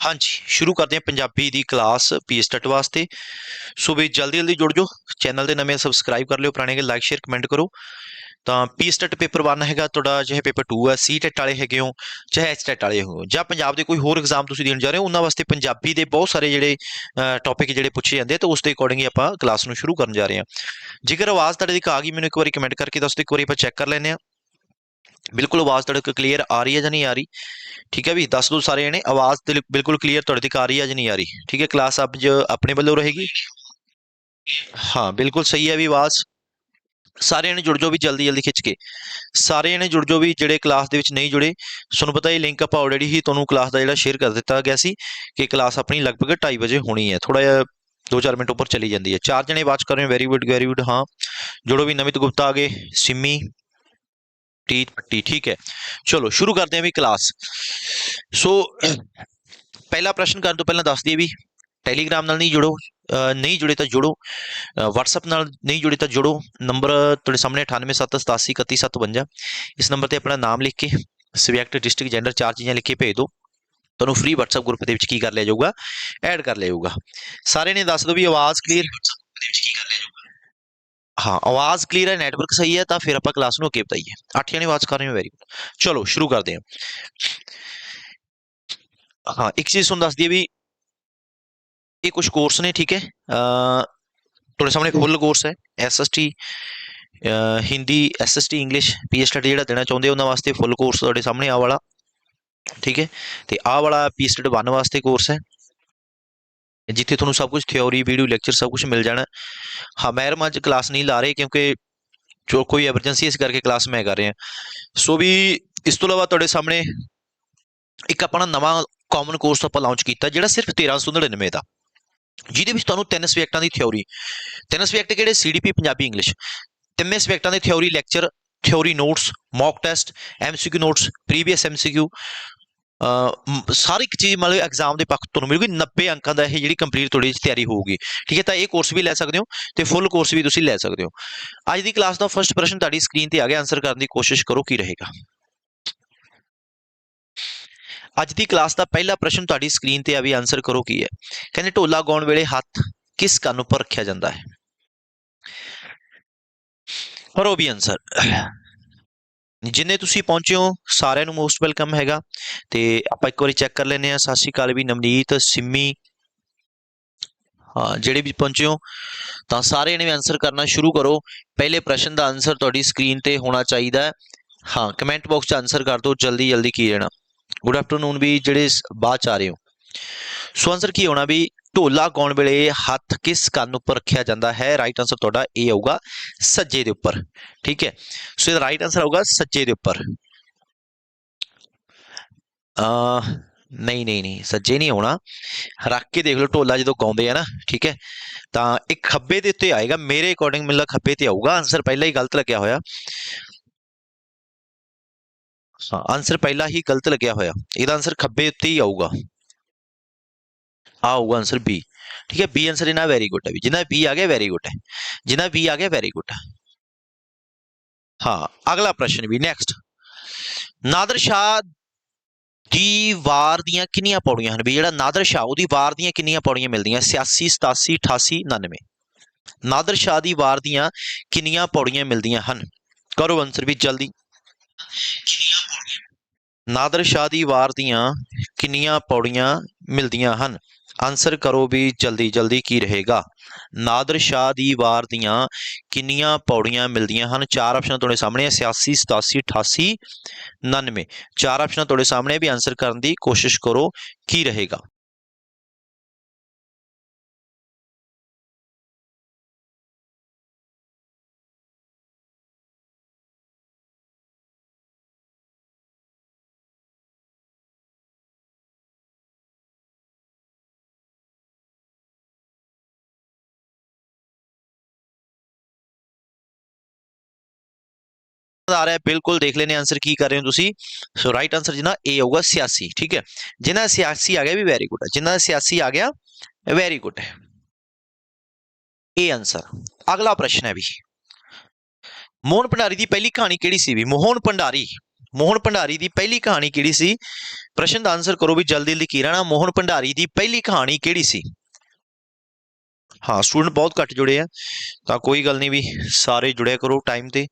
ਹਾਂਜੀ, ਸ਼ੁਰੂ ਕਰਦੇ ਹਾਂ ਪੰਜਾਬੀ ਦੀ ਕਲਾਸ ਪੀਐਸਟਟ ਵਾਸਤੇ। ਸੋ ਵੀ ਜਲਦੀ ਜਲਦੀ ਜੁੜ ਜਾਓ ਚੈਨਲ ਦੇ ਨਵੇਂ ਸਬਸਕ੍ਰਾਈਬ ਕਰ ਲਿਓ, ਪੁਰਾਣੇ ਕੇ ਲਾਈਕ ਸ਼ੇਅਰ ਕਮੈਂਟ ਕਰੋ। ਤਾਂ ਪੀਐਸਟਟ ਪੇਪਰ 1 ਹੈਗਾ, ਤੁਹਾਡਾ ਜਿਹੇ ਪੇਪਰ 2 ਹੈ ਸੀ ਸੀਟੈਟ ਵਾਲੇ ਹੈਗੇ ਹੋ, ਚਾਹੇ ਐਚਟੈਟ ਵਾਲੇ ਹੋ, ਜਾਂ ਪੰਜਾਬ ਦੇ ਕੋਈ ਹੋਰ ਐਗਜ਼ਾਮ ਤੁਸੀਂ ਦੇਣ ਜਾ ਰਹੇ ਹੋ, ਉਹਨਾਂ ਵਾਸਤੇ ਪੰਜਾਬੀ ਦੇ ਬਹੁਤ ਸਾਰੇ ਜਿਹੜੇ ਟੌਪਿਕ ਜਿਹੜੇ ਪੁੱਛੇ ਜਾਂਦੇ ਤਾਂ ਉਸ ਦੇ ਅਕੋਰਡਿੰਗ ਹੀ ਆਪਾਂ ਕਲਾਸ ਨੂੰ ਸ਼ੁਰੂ ਕਰਨ ਜਾ ਰਹੇ ਹਾਂ। ਜੇਕਰ ਆਵਾਜ਼ ਤੁਹਾਡੇ ਦੀ ਆ ਗਈ, ਮੈਨੂੰ ਇੱਕ ਵਾਰੀ ਕਮੈਂਟ ਕਰਕੇ ਦੱਸ ਦਿਓ, ਇੱਕ ਵਾਰੀ ਆਪਾਂ ਚੈੱਕ ਕਰ ਲੈਂਦੇ ਹਾਂ। ਬਿਲਕੁਲ ਆਵਾਜ਼ ਤੁਹਾਡੇ ਕਲੀਅਰ ਆ ਰਹੀ ਹੈ ਜਾਂ ਨਹੀਂ ਆ ਰਹੀ? ਠੀਕ ਹੈ ਵੀ, ਦੱਸ ਦਿਓ ਸਾਰੇ ਜਣੇ, ਆਵਾਜ਼ ਬਿਲਕੁਲ ਕਲੀਅਰ ਤੁਹਾਡੇ ਤੱਕ ਆ ਰਹੀ ਹੈ ਜਾਂ ਨਹੀਂ ਆ ਰਹੀ? ਠੀਕ ਹੈ ਕਲਾਸ ਅੱਜ ਆਪਣੇ ਵੱਲੋਂ ਰਹੇਗੀ? ਹਾਂ, ਬਿਲਕੁਲ ਸਹੀ ਹੈ ਵੀ ਆਵਾਜ਼। ਸਾਰੇ ਜਣੇ ਜੁੜ ਜਾਓ ਵੀ ਜਲਦੀ ਜਲਦੀ ਖਿੱਚ ਕੇ। ਸਾਰੇ ਜਣੇ ਜੁੜ ਜਾਓ ਵੀ ਜਿਹੜੇ ਕਲਾਸ ਦੇ ਵਿੱਚ ਨਹੀਂ ਜੁੜੇ, ਤੁਹਾਨੂੰ ਪਤਾ ਇਹ ਲਿੰਕ ਆਪਾਂ ਆਲਰੇਡੀ ਹੀ ਤੁਹਾਨੂੰ ਕਲਾਸ ਦਾ ਜਿਹੜਾ ਸ਼ੇਅਰ ਕਰ ਦਿੱਤਾ ਗਿਆ ਸੀ ਕਿ ਕਲਾਸ ਆਪਣੀ ਲਗਭਗ 2:30 ਵਜੇ ਹੋਣੀ ਹੈ। ਥੋੜਾ ਜਿਹਾ 2-4 ਮਿੰਟ ਉੱਪਰ ਚਲੀ ਜਾਂਦੀ ਹੈ। ਚਾਰ ਜਣੇ ਵਾਚ ਕਰ ਰਹੇ ਹੋ ਵੈਰੀ ਗੁੱਡ ਵੈਰੀ ਗੁੱਡ ਹਾਂ। ਜੁੜੋ ਵੀ ਨਮਿਤ ਗੁਪਤਾ ਆ ਗਏ, ਸਿੰਮੀ ਟੀਟ ਪੱਟੀ, ਠੀਕ ਹੈ। ਚਲੋ, ਸ਼ੁਰੂ ਕਰਦੇ ਹਾਂ ਵੀ ਕਲਾਸ ਸੋ ਪਹਿਲਾ ਪ੍ਰਸ਼ਨ ਕਰਨ ਤੋਂ ਪਹਿਲਾਂ ਦੱਸ ਦਈਏ ਵੀ ਟੈਲੀਗ੍ਰਾਮ ਨਾਲ ਨਹੀਂ ਜੁੜੋ ਨਹੀਂ ਜੁੜੇ ਤਾਂ ਜੁੜੋ WhatsApp ਨਾਲ ਨਹੀਂ ਜੁੜੇ ਤਾਂ ਜੁੜੋ। ਨੰਬਰ ਤੁਹਾਡੇ ਸਾਹਮਣੇ 9878871752 ਇਸ ਨੰਬਰ ਤੇ ਆਪਣਾ ਨਾਮ ਲਿਖ ਕੇ ਸਬਜੈਕਟ ਡਿਸਟ੍ਰਿਕਟ ਜੈਂਡਰ ਚਾਰ ਚੀਜ਼ਾਂ ਲਿਖ ਕੇ ਭੇਜ ਦਿਓ। ਤੁਹਾਨੂੰ ਫ੍ਰੀ WhatsApp ਗਰੁੱਪ ਦੇ ਵਿੱਚ ਕੀ ਕਰ ਲਿਆ ਜਾਊਗਾ? ਐਡ ਕਰ ਲਿਆ ਜਾਊਗਾ। ਸਾਰੇ ਨੇ ਦੱਸ ਦਿਓ ਵੀ ਆਵਾਜ਼ ਕਲੀਅਰ ਹਾਂ, ਆਵਾਜ਼ ਕਲੀਅਰ ਹੈ ਨੈਟਵਰਕ ਸਹੀ ਹੈ, ਤਾਂ ਫਿਰ ਆਪਾਂ ਕਲਾਸ ਨੂੰ ਅੱਗੇ ਬਤਾਈਏ ਅੱਠ ਜਣੇ ਆਵਾਜ਼ ਕਰ ਰਹੇ ਹੋ ਵੈਰੀ ਗੁੱਡ ਚਲੋ, ਸ਼ੁਰੂ ਕਰਦੇ ਹਾਂ। ਹਾਂ, ਇੱਕ ਚੀਜ਼ ਤੁਹਾਨੂੰ ਦੱਸ ਦਈਏ ਵੀ ਇਹ ਕੁਝ ਕੋਰਸ ਨੇ, ਠੀਕ ਹੈ? ਅ ਤੁਹਾਡੇ ਸਾਹਮਣੇ ਫੁੱਲ ਕੋਰਸ ਹੈ SST Hindi SST English PST ਜਿਹੜਾ ਦੇਣਾ ਚਾਹੁੰਦੇ ਹੋ, ਉਹਨਾਂ ਵਾਸਤੇ ਫੁੱਲ ਕੋਰਸ ਤੁਹਾਡੇ ਸਾਹਮਣੇ ਆ ਵਾਲਾ, ਠੀਕ ਹੈ? ਤੇ ਆਹ ਵਾਲਾ ਪੀਐਸਟੀ 1 ਵਾਸਤੇ ਕੋਰਸ ਹੈ। ਜਿੱਥੇ ਤੁਹਾਨੂੰ ਸਭ ਕੁਝ ਥਿਉਰੀ ਵੀਡੀਓ ਲੈਕਚਰ ਸਭ ਕੁਝ ਮਿਲ ਜਾਣਾ। ਹਾਂ ਮੈਡਮ ਅੱਜ ਕਲਾਸ ਨਹੀਂ ਲਾ ਰਹੇ ਕਿਉਂਕਿ ਜੋ ਕੋਈ ਐਮਰਜੈਂਸੀ ਇਸ ਕਰਕੇ ਕਲਾਸ ਮੈਂ ਕਰ ਰਿਹਾ। ਸੋ ਵੀ ਇਸ ਤੋਂ ਇਲਾਵਾ ਤੁਹਾਡੇ ਸਾਹਮਣੇ ਇੱਕ ਆਪਣਾ ਨਵਾਂ ਕਾਮਨ ਕੋਰਸ ਆਪਾਂ ਲਾਂਚ ਕੀਤਾ, ਜਿਹੜਾ ਸਿਰਫ 1399 ਦਾ। ਜਿਹਦੇ ਵਿੱਚ ਤੁਹਾਨੂੰ ਤਿੰਨ ਸਬਜੈਕਟਾਂ ਦੀ ਥਿਉਰੀ ਤਿੰਨ ਸਬਜੈਕਟ ਕਿਹੜੇ? ਸੀਡੀਪੀ ਪੰਜਾਬੀ ਇੰਗਲਿਸ਼ ਤਿੰਨੇ ਸਬਜੈਕਟਾਂ ਦੇ theory lecture theory notes mock test MCQ notes previous MCQ ਸਾਰੀ ਇੱਕ ਚੀਜ਼ ਮਤਲਬ ਐਗਜ਼ਾਮ ਦੇ ਪੱਖ ਤੁਹਾਨੂੰ ਮਿਲੂਗੀ 90 ਅੰਕਾਂ ਦਾ ਇਹ ਜਿਹੜੀ ਕੰਪਲੀਟ ਤੁਹਾਡੀ ਤਿਆਰੀ ਹੋਊਗੀ। ਠੀਕ ਹੈ, ਤਾਂ ਇਹ ਕੋਰਸ ਵੀ ਲੈ ਸਕਦੇ ਹੋ ਤੇ ਫੁੱਲ ਕੋਰਸ ਵੀ ਤੁਸੀਂ ਲੈ ਸਕਦੇ ਹੋ। ਅੱਜ ਦੀ ਕਲਾਸ ਦਾ ਫਰਸਟ ਪ੍ਰਸ਼ਨ ਤੁਹਾਡੀ ਸਕਰੀਨ ਤੇ ਆ ਗਿਆ ਆਨਸਰ ਕਰਨ ਦੀ ਕੋਸ਼ਿਸ਼ ਕਰੋ ਕੀ ਰਹੇਗਾ। ਅੱਜ ਦੀ ਕਲਾਸ ਦਾ ਪਹਿਲਾ ਪ੍ਰਸ਼ਨ ਤੁਹਾਡੀ ਸਕਰੀਨ ਤੇ ਆ ਵੀ ਆਨਸਰ ਕਰੋ ਕੀ ਹੈ। ਕਹਿੰਦੇ ਢੋਲਾ ਗਾਉਣ ਵੇਲੇ ਹੱਥ ਕਿਸ ਕੰਨ ਉੱਪਰ ਰੱਖਿਆ ਜਾਂਦਾ ਹੈ? ਪਰ ਉਹ ਵੀ ਆਨਸਰ ਜਿੰਨੇ ਤੁਸੀਂ ਪਹੁੰਚੇ ਹੋ, ਸਾਰਿਆਂ ਨੂੰ ਮੋਸਟ ਵੈਲਕਮ ਹੈਗਾ। ਤੇ ਆਪਾਂ ਇੱਕ ਵਾਰੀ ਚੈੱਕ ਕਰ ਲੈਨੇ ਆ ਸਤਿ ਸ਼੍ਰੀ ਅਕਾਲ ਵੀ, ਨਵਨੀਤ, ਸਿੰਮੀ। ਹਾਂ, ਜਿਹੜੇ ਵੀ ਪਹੁੰਚੇ ਹੋ, ਤਾਂ ਸਾਰੇ ਨੇ ਆਨਸਰ ਕਰਨਾ ਸ਼ੁਰੂ ਕਰੋ। ਪਹਿਲੇ ਪ੍ਰਸ਼ਨ ਦਾ ਆਨਸਰ ਤੁਹਾਡੀ ਸਕਰੀਨ ਤੇ ਹੋਣਾ ਚਾਹੀਦਾ ਹੈ। ਹਾਂ ਕਮੈਂਟ ਬਾਕਸ 'ਚ ਆਨਸਰ ਕਰ ਦਿਓ। ਜਲਦੀ ਜਲਦੀ ਕੀ ਰਹਿਣਾ ਗੁੱਡ ਆਫਟਰਨੂਨ ਵੀ, ਜਿਹੜੇ ਬਾਅਦ ਚ ਆ ਰਹੇ ਹੋ। ਸੋ ਆਨਸਰ ਕੀ ਹੋਣਾ ਵੀ ਢੋਲਾ ਗਾਉਣ ਵੇਲੇ ਹੱਥ ਕਿਸ ਕੰਨ ਉੱਪਰ ਰੱਖਿਆ ਜਾਂਦਾ ਹੈ? ਰਾਈਟ ਆਨਸਰ ਤੁਹਾਡਾ ਇਹ ਆਊਗਾ ਸੱਜੇ ਦੇ ਉੱਪਰ, ਠੀਕ ਹੈ? ਸੋ ਇਹਦਾ ਰਾਈਟ ਆਨਸਰ ਆਊਗਾ ਸੱਜੇ ਦੇ ਉੱਪਰ। ਅ ਨਹੀਂ ਨਹੀਂ ਨਹੀਂ, ਸੱਜੇ ਨਹੀਂ ਆਉਣਾ। ਰੱਖ ਕੇ ਦੇਖ ਲਓ ਢੋਲਾ ਜਦੋਂ ਗਾਉਂਦੇ ਆ ਨਾ, ਠੀਕ ਹੈ? ਤਾਂ ਇਹ ਖੱਬੇ ਦੇ ਉੱਤੇ ਆਏਗਾ, ਮੇਰੇ ਅਕੋਰਡਿੰਗ ਮੈਨੂੰ ਲੱਗਾ ਖੱਬੇ ਤੇ ਆਊਗਾ। ਆਨਸਰ ਪਹਿਲਾਂ ਹੀ ਗਲਤ ਲੱਗਿਆ ਹੋਇਆ। ਹਾਂ ਆਨਸਰ ਪਹਿਲਾਂ ਹੀ ਗਲਤ ਲੱਗਿਆ ਹੋਇਆ। ਇਹਦਾ ਆਨਸਰ ਖੱਬੇ ਉੱਤੇ ਹੀ ਆਊਗਾ। ਆਊਗਾ ਆਨਸਰ ਬੀ ਠੀਕ ਹੈ ਬੀ ਆਨਸਰ ਇਹਨਾਂ ਵੈਰੀ ਗੁੱਡ ਹੈ ਵੀ ਜਿੰਨਾ ਬੀ ਆ ਗਿਆ ਵੈਰੀ ਗੁੱਡ ਹੈ ਜਿੰਨਾ ਬੀ ਆ ਗਿਆ ਵੈਰੀ ਗੁੱਡ ਹਾਂ ਅਗਲਾ ਪ੍ਰਸ਼ਨ ਵੀ ਨੈਕਸਟ ਨਾਦਰ ਸ਼ਾਹ ਦੀ ਵਾਰ ਦੀਆਂ ਕਿੰਨੀਆਂ ਪੌੜੀਆਂ ਹਨ ਵੀ ਜਿਹੜਾ ਨਾਦਰ ਸ਼ਾਹ ਉਹਦੀ ਵਾਰ ਦੀਆਂ ਕਿੰਨੀਆਂ ਪੌੜੀਆਂ ਮਿਲਦੀਆਂ 86 87 88 99 ਨਾਦਰ ਸ਼ਾਹ ਦੀ ਵਾਰ ਦੀਆਂ ਕਿੰਨੀਆਂ ਪੌੜੀਆਂ ਮਿਲਦੀਆਂ ਹਨ ਕਰੋ ਆਨਸਰ ਵੀ ਜਲਦੀ ਨਾਦਰ ਸ਼ਾਹ ਦੀ ਵਾਰ ਦੀਆਂ ਕਿੰਨੀਆਂ ਪੌੜੀਆਂ ਮਿਲਦੀਆਂ ਹਨ ਆਨਸਰ ਕਰੋ ਵੀ ਜਲਦੀ ਜਲਦੀ ਕੀ ਰਹੇਗਾ। ਨਾਦਰ ਸ਼ਾਹ ਦੀ ਵਾਰ ਦੀਆਂ ਕਿੰਨੀਆਂ ਪੌੜੀਆਂ ਮਿਲਦੀਆਂ ਹਨ? ਚਾਰ ਆਪਸ਼ਨਾਂ ਤੁਹਾਡੇ ਸਾਹਮਣੇ ਹੈ 86 87 88 99 ਚਾਰ ਆਪਸ਼ਨਾਂ ਤੁਹਾਡੇ ਸਾਹਮਣੇ ਵੀ ਆਨਸਰ ਕਰਨ ਦੀ ਕੋਸ਼ਿਸ਼ ਕਰੋ, ਕੀ ਰਹੇਗਾ। ਆ ਰਿਹਾ ਬਿਲਕੁਲ ਦੇਖ ਲੈਨੇ ਆਨਸਰ ਕੀ ਕਰ ਰਹੇ ਹੋ ਤੁਸੀਂ। ਸੋ ਰਾਈਟ ਆਨਸਰ ਜਿਹਨਾਂ A ਆਊਗਾ 86 ਠੀਕ ਹੈ। ਜਿਨ੍ਹਾਂ ਦਾ 86 ਆ ਗਿਆ ਵੀ ਵੈਰੀ ਗੁੱਡ ਹੈ ਜਿਨ੍ਹਾਂ ਦਾ 86 ਆ ਗਿਆ ਵੈਰੀ ਗੁੱਡ ਹੈ। ਇਹ ਆਨਸਰ ਅਗਲਾ ਪ੍ਰਸ਼ਨ ਹੈ ਵੀ। ਮੋਹਨ ਭੰਡਾਰੀ ਦੀ ਪਹਿਲੀ ਕਹਾਣੀ ਕਿਹੜੀ ਸੀ ਵੀ? ਮੋਹਨ ਭੰਡਾਰੀ ਮੋਹਨ ਭੰਡਾਰੀ ਦੀ ਪਹਿਲੀ ਕਹਾਣੀ ਕਿਹੜੀ ਸੀ? ਪ੍ਰਸ਼ਨ ਦਾ ਆਨਸਰ ਕਰੋ ਵੀ ਜਲਦੀ ਜਲਦੀ ਕੀ ਰਹਿਣਾ? ਮੋਹਨ ਭੰਡਾਰੀ ਦੀ ਪਹਿਲੀ ਕਹਾਣੀ ਕਿਹੜੀ ਸੀ? ਹਾਂ ਸਟੂਡੈਂਟ ਬਹੁਤ ਘੱਟ ਜੁੜੇ ਆ। ਤਾਂ ਕੋਈ ਗੱਲ ਨਹੀਂ ਵੀ ਸਾਰੇ ਜੁੜਿਆ ਕਰੋ ਟਾਈਮ ਤੇ।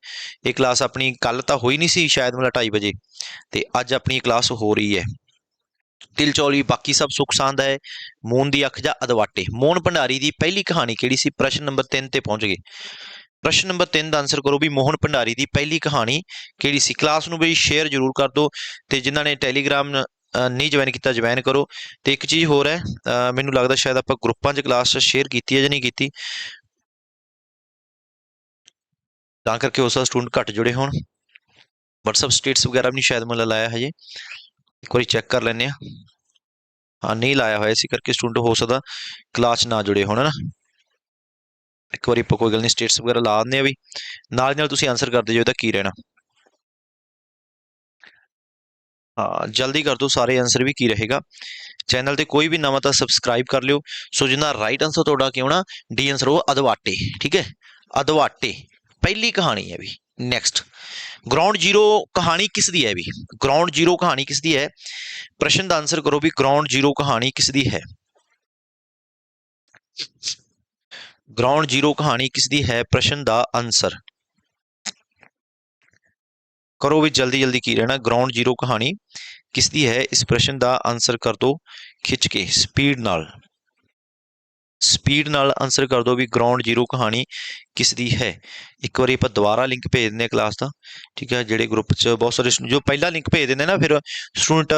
ਇਹ ਕਲਾਸ ਆਪਣੀ ਕੱਲ ਤਾਂ ਹੋਈ ਨਹੀਂ ਸੀ, ਸ਼ਾਇਦ ਮੇਰਾ 2:30 ਵਜੇ। ਤੇ ਅੱਜ ਆਪਣੀ ਕਲਾਸ ਹੋ ਰਹੀ ਹੈ। ਤਿਲ ਚੌਲੀ, ਬਾਕੀ ਸਭ ਸੁਖ ਸਾਂਦ ਹੈ। ਮੂਨ ਦੀ ਅੱਖ ਜਾਂ ਅਦਵਾਟੇ। ਮੋਹਨ ਭੰਡਾਰੀ ਦੀ ਪਹਿਲੀ ਕਹਾਣੀ ਕਿਹੜੀ ਸੀ? ਪ੍ਰਸ਼ਨ ਨੰਬਰ 3 ਤੇ ਪਹੁੰਚ ਗਏ। ਪ੍ਰਸ਼ਨ ਨੰਬਰ 3 ਦਾ ਆਨਸਰ ਕਰੋ ਵੀ ਮੋਹਨ ਭੰਡਾਰੀ ਦੀ ਪਹਿਲੀ ਕਹਾਣੀ ਕਿਹੜੀ ਸੀ? ਕਲਾਸ ਨੂੰ ਵੀ ਸ਼ੇਅਰ ਜ਼ਰੂਰ ਕਰ ਦਿਓ। ਤੇ ਜਿਨ੍ਹਾਂ ਨੇ ਟੈਲੀਗ੍ਰਾਮ ਨਹੀਂ ਜੁਆਇਨ ਕੀਤਾ ਜੁਆਇਨ ਕਰੋ। ਤੇ ਇੱਕ ਚੀਜ਼ ਹੋਰ ਹੈ ਮੈਨੂੰ ਲੱਗਦਾ ਸ਼ਾਇਦ ਆਪਾਂ ਗਰੁੱਪਾਂ 'ਚ ਕਲਾਸ ਸ਼ੇਅਰ ਕੀਤੀ ਹੈ ਜਾਂ ਨਹੀਂ ਕੀਤੀ। ਤਾਂ ਕਰਕੇ ਉਸ ਦਾ ਸਟੂਡੈਂਟ ਘੱਟ ਜੁੜੇ ਹੋਣ। WhatsApp ਸਟੇਟਸ ਵਗੈਰਾ ਵੀ ਨਹੀਂ ਸ਼ਾਇਦ ਮੈਨੂੰ ਲਾਇਆ ਹਜੇ। ਇੱਕ ਵਾਰੀ ਚੈੱਕ ਕਰ ਲੈਂਦੇ ਆ ਹਾਂ, ਨਹੀਂ ਲਾਇਆ ਹੋਇਆ ਸੀ ਕਰਕੇ ਸਟੂਡੈਂਟ ਹੋ ਸਕਦਾ ਕਲਾਸ 'ਚ ਨਾ ਜੁੜੇ ਹੋਣ ਨਾ? ਇੱਕ ਵਾਰੀ ਆਪਾਂ ਕੋਈ ਗੱਲ ਨਹੀਂ ਸਟੇਟਸ ਵਗੈਰਾ ਲਾ ਦਿੰਦੇ ਆ ਵੀ। ਨਾਲ ਦੀ ਨਾਲ ਤੁਸੀਂ ਆਨਸਰ ਕਰਦੇ ਜੋ ਇਹਦਾ ਕੀ ਰਹਿਣਾ। ਹਾਂ, ਜਲਦੀ ਕਰ ਦਿਓ ਸਾਰੇ ਆਨਸਰ ਵੀ ਕੀ ਰਹੇਗਾ। ਚੈਨਲ ਤੇ ਕੋਈ ਵੀ ਨਵਾਂ ਤਾਂ ਸਬਸਕ੍ਰਾਈਬ ਕਰ ਲਿਓ। ਸੋ ਜਿੰਨਾ ਰਾਈਟ ਆਨਸਰ ਤੁਹਾਡਾ ਕਿਉਂ ਨਾ ਡੀ ਆਨਸਰ ਉਹ ਅਦਵਾਟੇ, ਠੀਕ ਹੈ? ਅਦਵਾਟੇ, ਪਹਿਲੀ ਕਹਾਣੀ ਹੈ ਵੀ ਨੈਕਸਟ ਗਰਾਊਂਡ ਜ਼ੀਰੋ ਕਹਾਣੀ ਕਿਸ ਦੀ ਹੈ ਵੀ? ਗਰਾਊਂਡ ਜ਼ੀਰੋ ਕਹਾਣੀ ਕਿਸ ਦੀ ਹੈ? ਪ੍ਰਸ਼ਨ ਦਾ ਆਨਸਰ ਕਰੋ ਵੀ ਗਰਾਊਂਡ ਜ਼ੀਰੋ ਕਹਾਣੀ ਕਿਸ ਦੀ ਹੈ? ਗਰਾਊਂਡ ਜ਼ੀਰੋ ਕਹਾਣੀ ਕਿਸ ਦੀ ਹੈ? ਪ੍ਰਸ਼ਨ ਦਾ ਆਨਸਰ ਕਰੋ ਵੀ ਜਲਦੀ ਜਲਦੀ ਕੀ ਰਹਿਣਾ ਗਰਾਊਂਡ ਜ਼ੀਰੋ ਕਹਾਣੀ। ਕਿਸ ਦੀ ਹੈ? ਇਸ ਪ੍ਰਸ਼ਨ ਦਾ ਆਨਸਰ ਕਰ ਦਿਓ ਖਿੱਚ ਕੇ ਸਪੀਡ ਨਾਲ। ਸਪੀਡ ਨਾਲ ਆਨਸਰ ਕਰ ਦਿਓ ਵੀ ਗਰਾਊਂਡ ਜ਼ੀਰੋ ਕਹਾਣੀ ਕਿਸ ਦੀ ਹੈ। ਇੱਕ ਵਾਰੀ ਆਪਾਂ ਦੁਬਾਰਾ ਲਿੰਕ ਭੇਜ ਦਿੰਦੇ ਹਾਂ ਕਲਾਸ ਦਾ, ਠੀਕ ਹੈ? ਜਿਹੜੇ ਗਰੁੱਪ 'ਚ ਬਹੁਤ ਸਾਰੇ ਜੋ ਪਹਿਲਾ ਲਿੰਕ ਭੇਜ ਦਿੰਦੇ ਨਾ, ਫਿਰ ਸਟੂਡੈਂਟ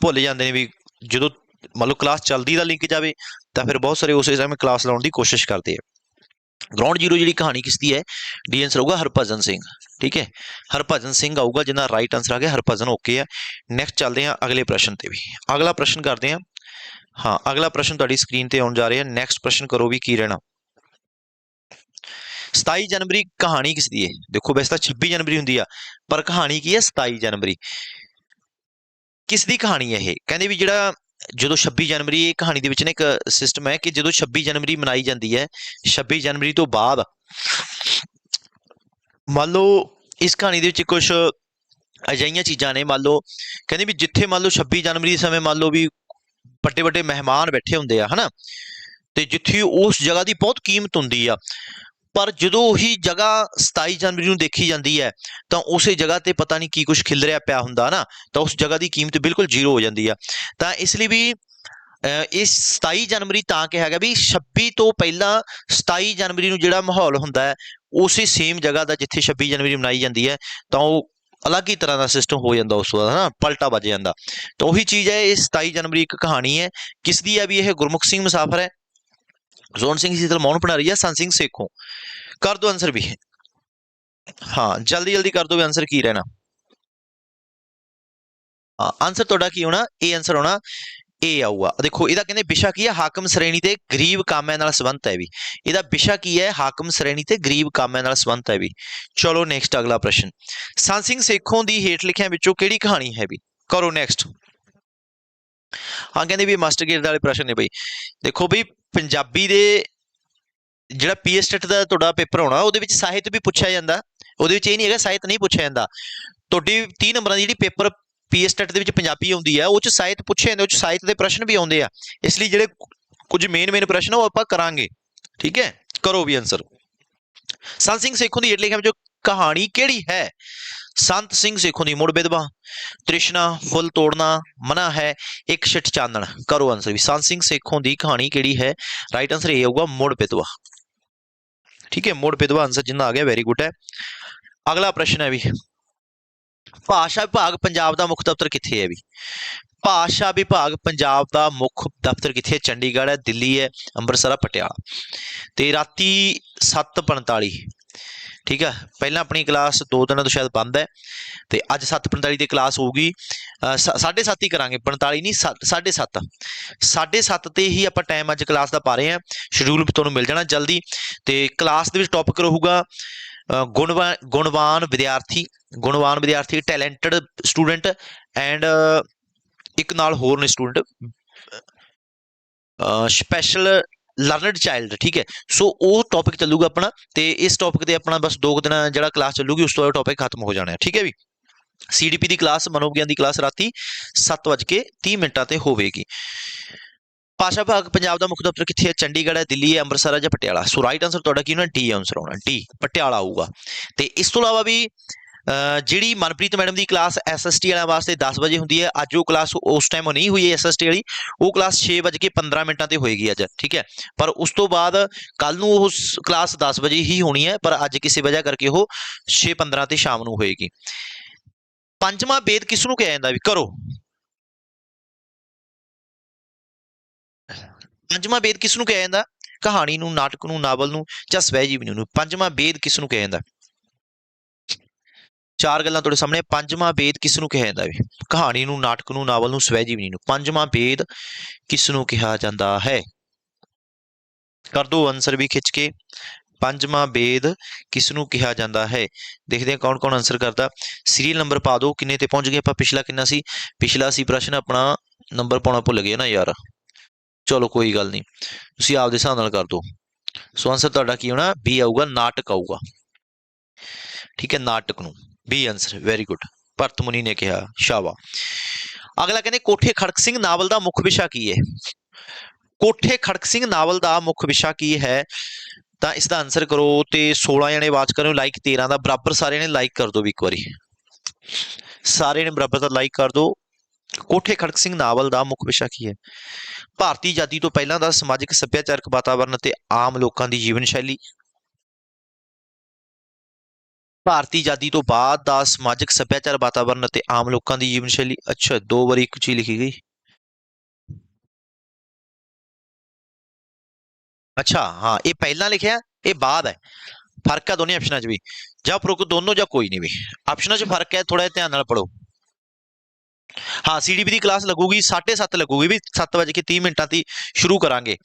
ਭੁੱਲ ਜਾਂਦੇ ਨੇ ਵੀ ਜਦੋਂ ਮੰਨ ਲਓ ਕਲਾਸ ਚੱਲਦੀ ਦਾ ਲਿੰਕ ਜਾਵੇ, ਤਾਂ ਫਿਰ ਬਹੁਤ ਸਾਰੇ ਉਸੇ ਸਮੇਂ ਕਲਾਸ ਲਾਉਣ ਦੀ ਕੋਸ਼ਿਸ਼ ਕਰਦੇ ਆ। ਗਰਾਊਂਡ ਜ਼ੀਰੋ ਜਿਹੜੀ ਕਹਾਣੀ ਕਿਸ ਦੀ ਹੈ ਡੀ ਆਨਸਰ ਹੋਊਗਾ ਹਰਭਜਨ ਸਿੰਘ, ਠੀਕ ਹੈ? ਹਰਭਜਨ ਸਿੰਘ ਆਊਗਾ, ਜਿਹਦਾ ਰਾਈਟ ਆਨਸਰ ਆ ਗਿਆ, ਹਰਭਜਨ ਓਕੇ ਆ ਨੈਕਸਟ ਚੱਲਦੇ ਹਾਂ ਅਗਲੇ ਪ੍ਰਸ਼ਨ ਤੇ ਵੀ। ਅਗਲਾ ਪ੍ਰਸ਼ਨ ਕਰਦੇ ਹਾਂ। ਹਾਂ, ਅਗਲਾ ਪ੍ਰਸ਼ਨ ਤੁਹਾਡੀ ਸਕਰੀਨ ਤੇ ਆਉਣ ਜਾ ਰਿਹਾ। ਨੈਕਸਟ ਪ੍ਰਸ਼ਨ ਕਰੋ ਵੀ ਕੀ ਰਹਿਣਾ। 27 ਜਨਵਰੀ ਕਹਾਣੀ ਕਿਸ ਦੀ ਹੈ? ਦੇਖੋ, ਵੈਸੇ ਤਾਂ 26 ਜਨਵਰੀ ਹੁੰਦੀ ਆ, ਪਰ ਕਹਾਣੀ ਕੀ ਹੈ? 27 ਜਨਵਰੀ। ਕਿਸ ਦੀ ਕਹਾਣੀ ਹੈ ਇਹ? ਕਹਿੰਦੇ ਵੀ ਜਿਹੜਾ ਜਦੋਂ 26 ਜਨਵਰੀ ਇਹ ਕਹਾਣੀ ਦੇ ਵਿੱਚ ਨਾ ਇੱਕ ਸਿਸਟਮ ਹੈ ਕਿ ਜਦੋਂ 26 ਜਨਵਰੀ ਮਨਾਈ ਜਾਂਦੀ ਹੈ 26 ਜਨਵਰੀ ਤੋਂ ਬਾਅਦ ਮੰਨ ਲਓ ਇਸ ਕਹਾਣੀ ਦੇ ਵਿੱਚ ਕੁਝ ਅਜਿਹੀਆਂ ਚੀਜ਼ਾਂ ਨੇ, ਮੰਨ ਲਓ ਕਹਿੰਦੇ ਵੀ ਜਿੱਥੇ ਮੰਨ ਲਓ 26 ਜਨਵਰੀ ਸਮੇਂ ਮੰਨ ਲਓ ਵੀ ਵੱਡੇ ਵੱਡੇ ਮਹਿਮਾਨ ਬੈਠੇ ਹੁੰਦੇ ਆ, ਹਨਾ? ਤੇ ਜਿੱਥੇ ਉਸ ਜਗ੍ਹਾ ਦੀ ਬਹੁਤ ਕੀਮਤ ਹੁੰਦੀ ਆ ਪਰ ਜਦੋਂ ਉਹੀ ਜਗ੍ਹਾ 27 ਜਨਵਰੀ ਨੂੰ ਦੇਖੀ ਜਾਂਦੀ ਹੈ ਤਾਂ ਉਸੇ ਜਗ੍ਹਾ ਤੇ ਪਤਾ ਨਹੀਂ ਕੀ ਕੁਝ ਰਿਹਾ ਪਿਆ ਹੁੰਦਾ ਨਾ ਤਾਂ ਉਸ ਜਗ੍ਹਾ ਦੀ ਕੀਮਤ ਬਿਲਕੁਲ ਜ਼ੀਰੋ ਹੋ ਜਾਂਦੀ ਆ। ਤਾਂ ਇਸ ਲਈ ਵੀ ਅਹ, ਇਸ 27 ਜਨਵਰੀ ਤਾਂ ਕਿ ਹੈਗਾ ਵੀ 26 ਤੋਂ ਪਹਿਲਾਂ 27 ਜਨਵਰੀ ਨੂੰ ਜਿਹੜਾ ਮਾਹੌਲ ਹੁੰਦਾ ਹੈ ਉਸੇ ਸੇਮ ਜਗ੍ਹਾ ਦਾ ਜਿੱਥੇ 26 ਜਨਵਰੀ ਮਨਾਈ ਜਾਂਦੀ ਹੈ ਤਾਂ ਉਹ ਅਲੱਗ ਹੀ ਤਰ੍ਹਾਂ ਦਾ ਸਿਸਟਮ ਹੋ ਜਾਂਦਾ ਉਸ ਦਾ ਹਨਾ? ਪਲਟਾ ਵੱਜ ਜਾਂਦਾ। ਤਾਂ ਉਹੀ ਚੀਜ਼ ਹੈ ਇਹ 27 ਜਨਵਰੀ ਇੱਕ ਕਹਾਣੀ ਹੈ। ਕਿਸ ਦੀ ਹੈ ਵੀ ਇਹ ਗੁਰਮੁਖ ਸਿੰਘ ਮੁਸਾਫਰ ਹੈ? ਜ਼ੋਨ ਸਿੰਘ ਸੀਤਲ ਮੋਹਨ ਭੰਡਾਰੀ ਜਾਂ ਸੰਤ ਸਿੰਘ ਸੇਖੋਂ। ਕਰ ਦੋ ਆਨਸਰ ਵੀ। ਹਾਂ, ਜਲਦੀ ਜਲਦੀ ਕਰ ਦੋ ਵੀ ਆਨਸਰ ਕੀ ਆਨਸਰ ਤੁਹਾਡਾ ਕੀ ਹੋਣਾ? ਇਹ ਆਨਸਰ ਹੋਣਾ। ਇਹ ਆਊਗਾ। ਦੇਖੋ, ਇਹਦਾ ਕਹਿੰਦੇ ਵਿਸ਼ਾ ਕੀ ਹੈ ਹਾਕਮ ਸ਼੍ਰੇਣੀ ਤੇ ਗਰੀਬ ਕਾਮਿਆਂ ਨਾਲ ਸੰਬੰਧਤ ਹੈ ਵੀ। ਇਹਦਾ ਵਿਸ਼ਾ ਕੀ ਹੈ? ਹਾਕਮ ਸ਼੍ਰੇਣੀ ਤੇ ਗਰੀਬ ਕਾਮਿਆਂ ਨਾਲ ਸੰਬੰਧਤ ਹੈ ਵੀ। ਚਲੋ ਨੈਕਸਟ ਅਗਲਾ ਪ੍ਰਸ਼ਨ। ਸੰਤ ਸਿੰਘ ਸੇਖੋਂ ਦੀ ਹੇਠ ਲਿਖਿਆਂ ਵਿੱਚੋਂ ਕਿਹੜੀ ਕਹਾਣੀ ਹੈ ਵੀ? ਕਰੋ ਨੈਕਸਟ ਹਾਂ, ਕਹਿੰਦੇ ਵੀ ਮਾਸਟਰ ਗੇਟ ਵਾਲੇ ਪ੍ਰਸ਼ਨ ਨੇ ਬਈ। ਦੇਖੋ ਬਈ, ਪੰਜਾਬੀ ਦੇ ਜਿਹੜਾ ਪੀਐਸਟੇਟ ਦਾ ਤੁਹਾਡਾ ਪੇਪਰ ਹੋਣਾ, ਉਹਦੇ ਵਿੱਚ ਸਾਹਿਤ ਵੀ ਪੁੱਛਿਆ ਜਾਂਦਾ। ਉਹਦੇ ਵਿੱਚ ਇਹ ਨਹੀਂ ਹੈਗਾ, ਸਾਹਿਤ ਨਹੀਂ ਪੁੱਛਿਆ ਜਾਂਦਾ। ਤੁਹਾਡੀ 30 ਨੰਬਰਾਂ ਦੀ ਜਿਹੜੀ ਪੇਪਰ ਪੀਐਸਟੇਟ ਦੇ ਵਿੱਚ ਪੰਜਾਬੀ ਆਉਂਦੀ ਹੈ ਉਹ ਚ ਸਾਹਿਤ ਪੁੱਛੇ ਜਾਂਦੇ, ਉਹ ਚ ਸਾਹਿਤ ਦੇ ਪ੍ਰਸ਼ਨ ਵੀ ਆਉਂਦੇ ਆ। ਇਸ ਲਈ ਜਿਹੜੇ ਕੁਝ ਮੇਨ ਮੇਨ ਪ੍ਰਸ਼ਨ ਉਹ ਆਪਾਂ ਕਰਾਂਗੇ। ਠੀਕ ਹੈ? ਕਰੋ ਵੀ ਆਨਸਰ ਸੰਤ ਸਿੰਘ ਸੇਖੋਂ ਦੀ ਹੇਠ ਲਿਖਿਆ ਵਿੱਚੋਂ ਕਹਾਣੀ ਕਿਹੜੀ ਹੈ? ਸੰਤ ਸਿੰਘ ਸੇਖੋਂ ਦੀ ਮੁੜ ਵਿਧਵਾ, ਤ੍ਰਿਸ਼ਨਾ, ਫੁੱਲ ਤੋੜਨਾ ਮਨਾ ਹੈ, ਇੱਕ ਛਿਟ ਚਾਨਣ, ਕਰੋ ਆਨਸਰ ਵੀ। ਸੰਤ ਸਿੰਘ ਸੇਖੋਂ ਦੀ ਕਹਾਣੀ ਕਿਹੜੀ ਹੈ? ਰਾਈਟ ਆਨਸਰ ਇਹ ਹੋਊਗਾ ਮੁੜ ਵਿਧਵਾ। ਠੀਕ ਹੈ, ਮੁੜ ਵਿਧਵਾ ਆਨਸਰ ਜਿੰਨਾ ਆ ਗਿਆ ਵੈਰੀ ਗੁੱਡ ਹੈ। ਅਗਲਾ ਪ੍ਰਸ਼ਨ ਹੈ ਵੀ, ਭਾਸ਼ਾ ਵਿਭਾਗ ਪੰਜਾਬ ਦਾ ਮੁੱਖ ਦਫ਼ਤਰ ਕਿੱਥੇ ਹੈ ਵੀ? ਭਾਸ਼ਾ ਵਿਭਾਗ ਪੰਜਾਬ ਦਾ ਮੁੱਖ ਦਫ਼ਤਰ ਕਿੱਥੇ ਹੈ? ਚੰਡੀਗੜ੍ਹ ਹੈ, ਦਿੱਲੀ ਹੈ, ਅੰਮ੍ਰਿਤਸਰ ਹੈ, ਪਟਿਆਲਾ। ਤੇ ਰਾਤੀ 7:45 ਠੀਕ ਆ? ਪਹਿਲਾਂ ਆਪਣੀ ਕਲਾਸ ਦੋ ਦਿਨਾਂ ਤੋਂ ਸ਼ਾਇਦ ਬੰਦ ਹੈ। ਤੇ ਅੱਜ 7:45 ਦੀ ਕਲਾਸ ਹੋਊਗੀ। 7:30 ਹੀ ਕਰਾਂਗੇ। 45 ਨਹੀਂ 7:30 7:30 ਤੇ ਹੀ ਆਪਾਂ ਟਾਈਮ ਅੱਜ ਕਲਾਸ ਦਾ ਪਾ ਰਹੇ ਹਾਂ। ਸ਼ਡਿਊਲ ਤੁਹਾਨੂੰ ਮਿਲ ਜਾਣਾ ਜਲਦੀ। ਤੇ ਕਲਾਸ ਦੇ ਵਿੱਚ ਟੌਪਿਕ ਰਹੂਗਾ ਗੁਣਵਾਨ ਗੁਣਵਾਨ ਵਿਦਿਆਰਥੀ ਗੁਣਵਾਨ ਵਿਦਿਆਰਥੀ ਟੈਲੈਂਟਡ ਸਟੂਡੈਂਟ ਐਂਡ ਇੱਕ ਨਾਲ ਹੋਰ ਨੇ ਸਟੂਡੈਂਟ ਸਪੈਸ਼ਲ ਲਰਨਡ ਚਾਈਲਡ ਠੀਕ ਹੈ? ਸੋ ਉਹ ਟੌਪਿਕ ਚੱਲੂਗਾ ਆਪਣਾ ਤੇ ਇਸ ਟੌਪਿਕ ਤੇ ਆਪਣਾ ਬਸ ਦੋ ਕੁ ਦਿਨ ਜਿਹੜਾ ਕਲਾਸ ਚੱਲੂਗੀ, ਉਸ ਤੋਂ ਬਾਅਦ ਟੌਪਿਕ ਖਤਮ ਹੋ ਜਾਣਾ ਹੈ ਠੀਕ ਹੈ ਵੀ? ਸੀਡੀਪੀ ਦੀ ਕਲਾਸ ਮਨੋਵਿਗਿਆਨ ਦੀ ਕਲਾਸ ਰਾਤੀ 7:30 ਮਿੰਟਾਂ ਤੇ ਹੋਵੇਗੀ। ਭਾਸ਼ਾ ਵਿਭਾਗ ਪੰਜਾਬ ਦਾ ਮੁੱਖ ਦਫ਼ਤਰ ਕਿੱਥੇ ਹੈ? ਚੰਡੀਗੜ੍ਹ ਹੈ, ਦਿੱਲੀ ਹੈ, ਅੰਮ੍ਰਿਤਸਰ ਹੈ ਜਾਂ ਪਟਿਆਲਾ? ਸੋ ਰਾਈਟ ਆਨਸਰ ਤੁਹਾਡਾ ਕੀ ਹੋਣਾ? ਡੀ ਆਨਸਰ ਹੋਣਾ ਡੀ ਪਟਿਆਲਾ ਆਊਗਾ। ਤੇ ਇਸ ਤੋਂ ਇਲਾਵਾ ਵੀ ਜਿਹੜੀ ਮਨਪ੍ਰੀਤ ਮੈਡਮ ਦੀ ਕਲਾਸ ਐਸਐਸਟੀ ਵਾਲਿਆਂ ਵਾਸਤੇ 10 ਵਜੇ ਹੁੰਦੀ ਹੈ, ਅੱਜ ਉਹ ਕਲਾਸ ਉਸ ਟਾਈਮ ਨਹੀਂ ਹੋਈ ਐਸਐਸਟੀ ਵਾਲੀ, ਉਹ ਕਲਾਸ 6:15 ਮਿੰਟਾਂ ਤੇ ਹੋਏਗੀ ਅੱਜ, ਠੀਕ ਹੈ। ਪਰ ਉਸ ਤੋਂ ਬਾਅਦ ਕੱਲ ਨੂੰ ਉਹ ਕਲਾਸ 10 ਵਜੇ ਹੀ ਹੋਣੀ ਹੈ, ਪਰ ਅੱਜ ਕਿਸੇ ਵਜ੍ਹਾ ਕਰਕੇ ਉਹ 6:15 ਤੇ ਸ਼ਾਮ ਨੂੰ ਹੋਏਗੀ। ਪੰਜਵਾਂ ਵੇਦ ਕਿਸ ਨੂੰ ਕਿਹਾ ਜਾਂਦਾ ਵੀ? ਕਰੋ। ਪੰਜਵਾਂ ਵੇਦ ਕਿਸ ਨੂੰ ਕਿਹਾ ਜਾਂਦਾ? ਕਹਾਣੀ ਨੂੰ, ਨਾਟਕ ਨੂੰ, ਨਾਵਲ ਨੂੰ ਜਾਂ ਸਵੈਜੀਵਨੀ ਨੂੰ। ਪੰਜਵਾਂ ਵੇਦ ਕਿਸ ਨੂੰ ਕਿਹਾ ਜਾਂਦਾ? ਚਾਰ ਗੱਲਾਂ ਤੁਹਾਡੇ ਸਾਹਮਣੇ, ਪੰਜਵਾਂ ਵੇਦ ਕਿਸ ਨੂੰ ਕਿਹਾ ਜਾਂਦਾ ਵੀ ਕਹਾਣੀ ਨੂੰ, ਨਾਟਕ ਨੂੰ, ਨਾਵਲ ਨੂੰ, ਸਵੈ ਜੀਵਨੀ ਨੂੰ। ਪੰਜਵਾਂ ਵੇਦ ਕਿਸ ਨੂੰ ਕਿਹਾ ਜਾਂਦਾ ਹੈ? ਕਰ ਦੋ ਆਨਸਰ ਵੀ ਖਿੱਚ ਕੇ। ਪੰਜਵਾਂ ਵੇਦ ਕਿਸ ਨੂੰ ਕਿਹਾ ਜਾਂਦਾ ਹੈ? ਦੇਖਦੇ ਹਾਂ ਕੌਣ ਕੌਣ ਆਨਸਰ ਕਰਦਾ। ਸੀਰੀਅਲ ਨੰਬਰ ਪਾ ਦਿਓ ਕਿੰਨੇ ਤੇ ਪਹੁੰਚ ਗਏ ਆਪਾਂ, ਪਿਛਲਾ ਕਿੰਨਾ ਸੀ? ਪਿਛਲਾ ਸੀ ਪ੍ਰਸ਼ਨ, ਆਪਣਾ ਨੰਬਰ ਪਾਉਣਾ ਭੁੱਲ ਗਏ ਨਾ ਯਾਰ। ਚਲੋ ਕੋਈ ਗੱਲ ਨਹੀਂ, ਤੁਸੀਂ ਆਪਦੇ ਹਿਸਾਬ ਨਾਲ ਕਰ ਦਿਓ ਸੋ ਆਨਸਰ ਤੁਹਾਡਾ ਕੀ ਹੋਣਾ? ਬੀ ਆਊਗਾ, ਨਾਟਕ ਆਊਗਾ। ਠੀਕ ਹੈ, ਨਾਟਕ ਨੂੰ। B answer very good Bharat Muni ਨੇ ਕਿਹਾ ਸ਼ਾਬਾ ਅਗਲਾ ਕਹਿੰਦੇ, ਕੋਠੇ ਖੜਕ ਸਿੰਘ ਨਾਵਲ ਦਾ ਮੁੱਖ ਵਿਸ਼ਾ ਕੀ ਹੈ? ਕੋਠੇ ਖੜਕ ਸਿੰਘ ਨਾਵਲ ਦਾ ਮੁੱਖ ਵਿਸ਼ਾ ਕੀ ਹੈ? ਤਾਂ ਇਸ ਦਾ ਆਨਸਰ ਕਰੋ ਤੇ 16 ਜਣੇ ਵਾਚ ਕਰਿਓ ਲਾਈਕ 13 ਦਾ, ਬਰਾਬਰ ਸਾਰੇ ਨੇ ਲਾਈਕ ਕਰ ਦਿਓ ਵੀ ਇੱਕ ਵਾਰੀ। ਸਾਰੇ ਨੇ ਬਰਾਬਰ ਦਾ ਲਾਈਕ ਕਰ ਦਿਓ ਕੋਠੇ ਖੜਕ ਸਿੰਘ ਨਾਵਲ ਦਾ ਮੁੱਖ ਵਿਸ਼ਾ ਕੀ ਹੈ? ਭਾਰਤੀ ਆਜ਼ਾਦੀ ਤੋਂ ਪਹਿਲਾਂ ਦਾ ਸਮਾਜਿਕ ਸੱਭਿਆਚਾਰਕ ਵਾਤਾਵਰਣ ਅਤੇ ਆਮ ਲੋਕਾਂ ਦੀ ਜੀਵਨ ਸ਼ੈਲੀ। ਭਾਰਤੀ ਆਜ਼ਾਦੀ ਤੋਂ ਬਾਅਦ ਦਾ ਸਮਾਜਿਕ ਸੱਭਿਆਚਾਰ ਵਾਤਾਵਰਣ ਅਤੇ ਆਮ ਲੋਕਾਂ ਦੀ ਜੀਵਨ ਸ਼ੈਲੀ। ਅੱਛਾ, ਦੋ ਵਾਰੀ ਇੱਕ ਚੀਜ਼ ਲਿਖੀ ਗਈ। ਅੱਛਾ, ਹਾਂ, ਇਹ ਪਹਿਲਾਂ ਲਿਖਿਆ, ਇਹ ਬਾਅਦ ਹੈ। ਫ਼ਰਕ ਹੈ ਦੋਨੇ ਆਪਸ਼ਨਾਂ 'ਚ ਵੀ। ਜਾਂ ਉਪਰੋਕਤ ਦੋਨੋਂ ਜਾਂ ਕੋਈ ਨਹੀਂ ਵੀ। ਆਪਸ਼ਨਾਂ 'ਚ ਫ਼ਰਕ ਹੈ ਥੋੜਾ ਜਿਹਾ ਧਿਆਨ ਨਾਲ ਪੜੋ ਹਾਂ ਸੀਡੀਪੀ ਦੀ ਕਲਾਸ ਲੱਗੂਗੀ 7:30 ਲੱਗੂਗੀ ਵੀ 7:30 ਮਿੰਟਾਂ ਦੀ ਸ਼ੁਰੂ ਕਰਾਂਗੇ।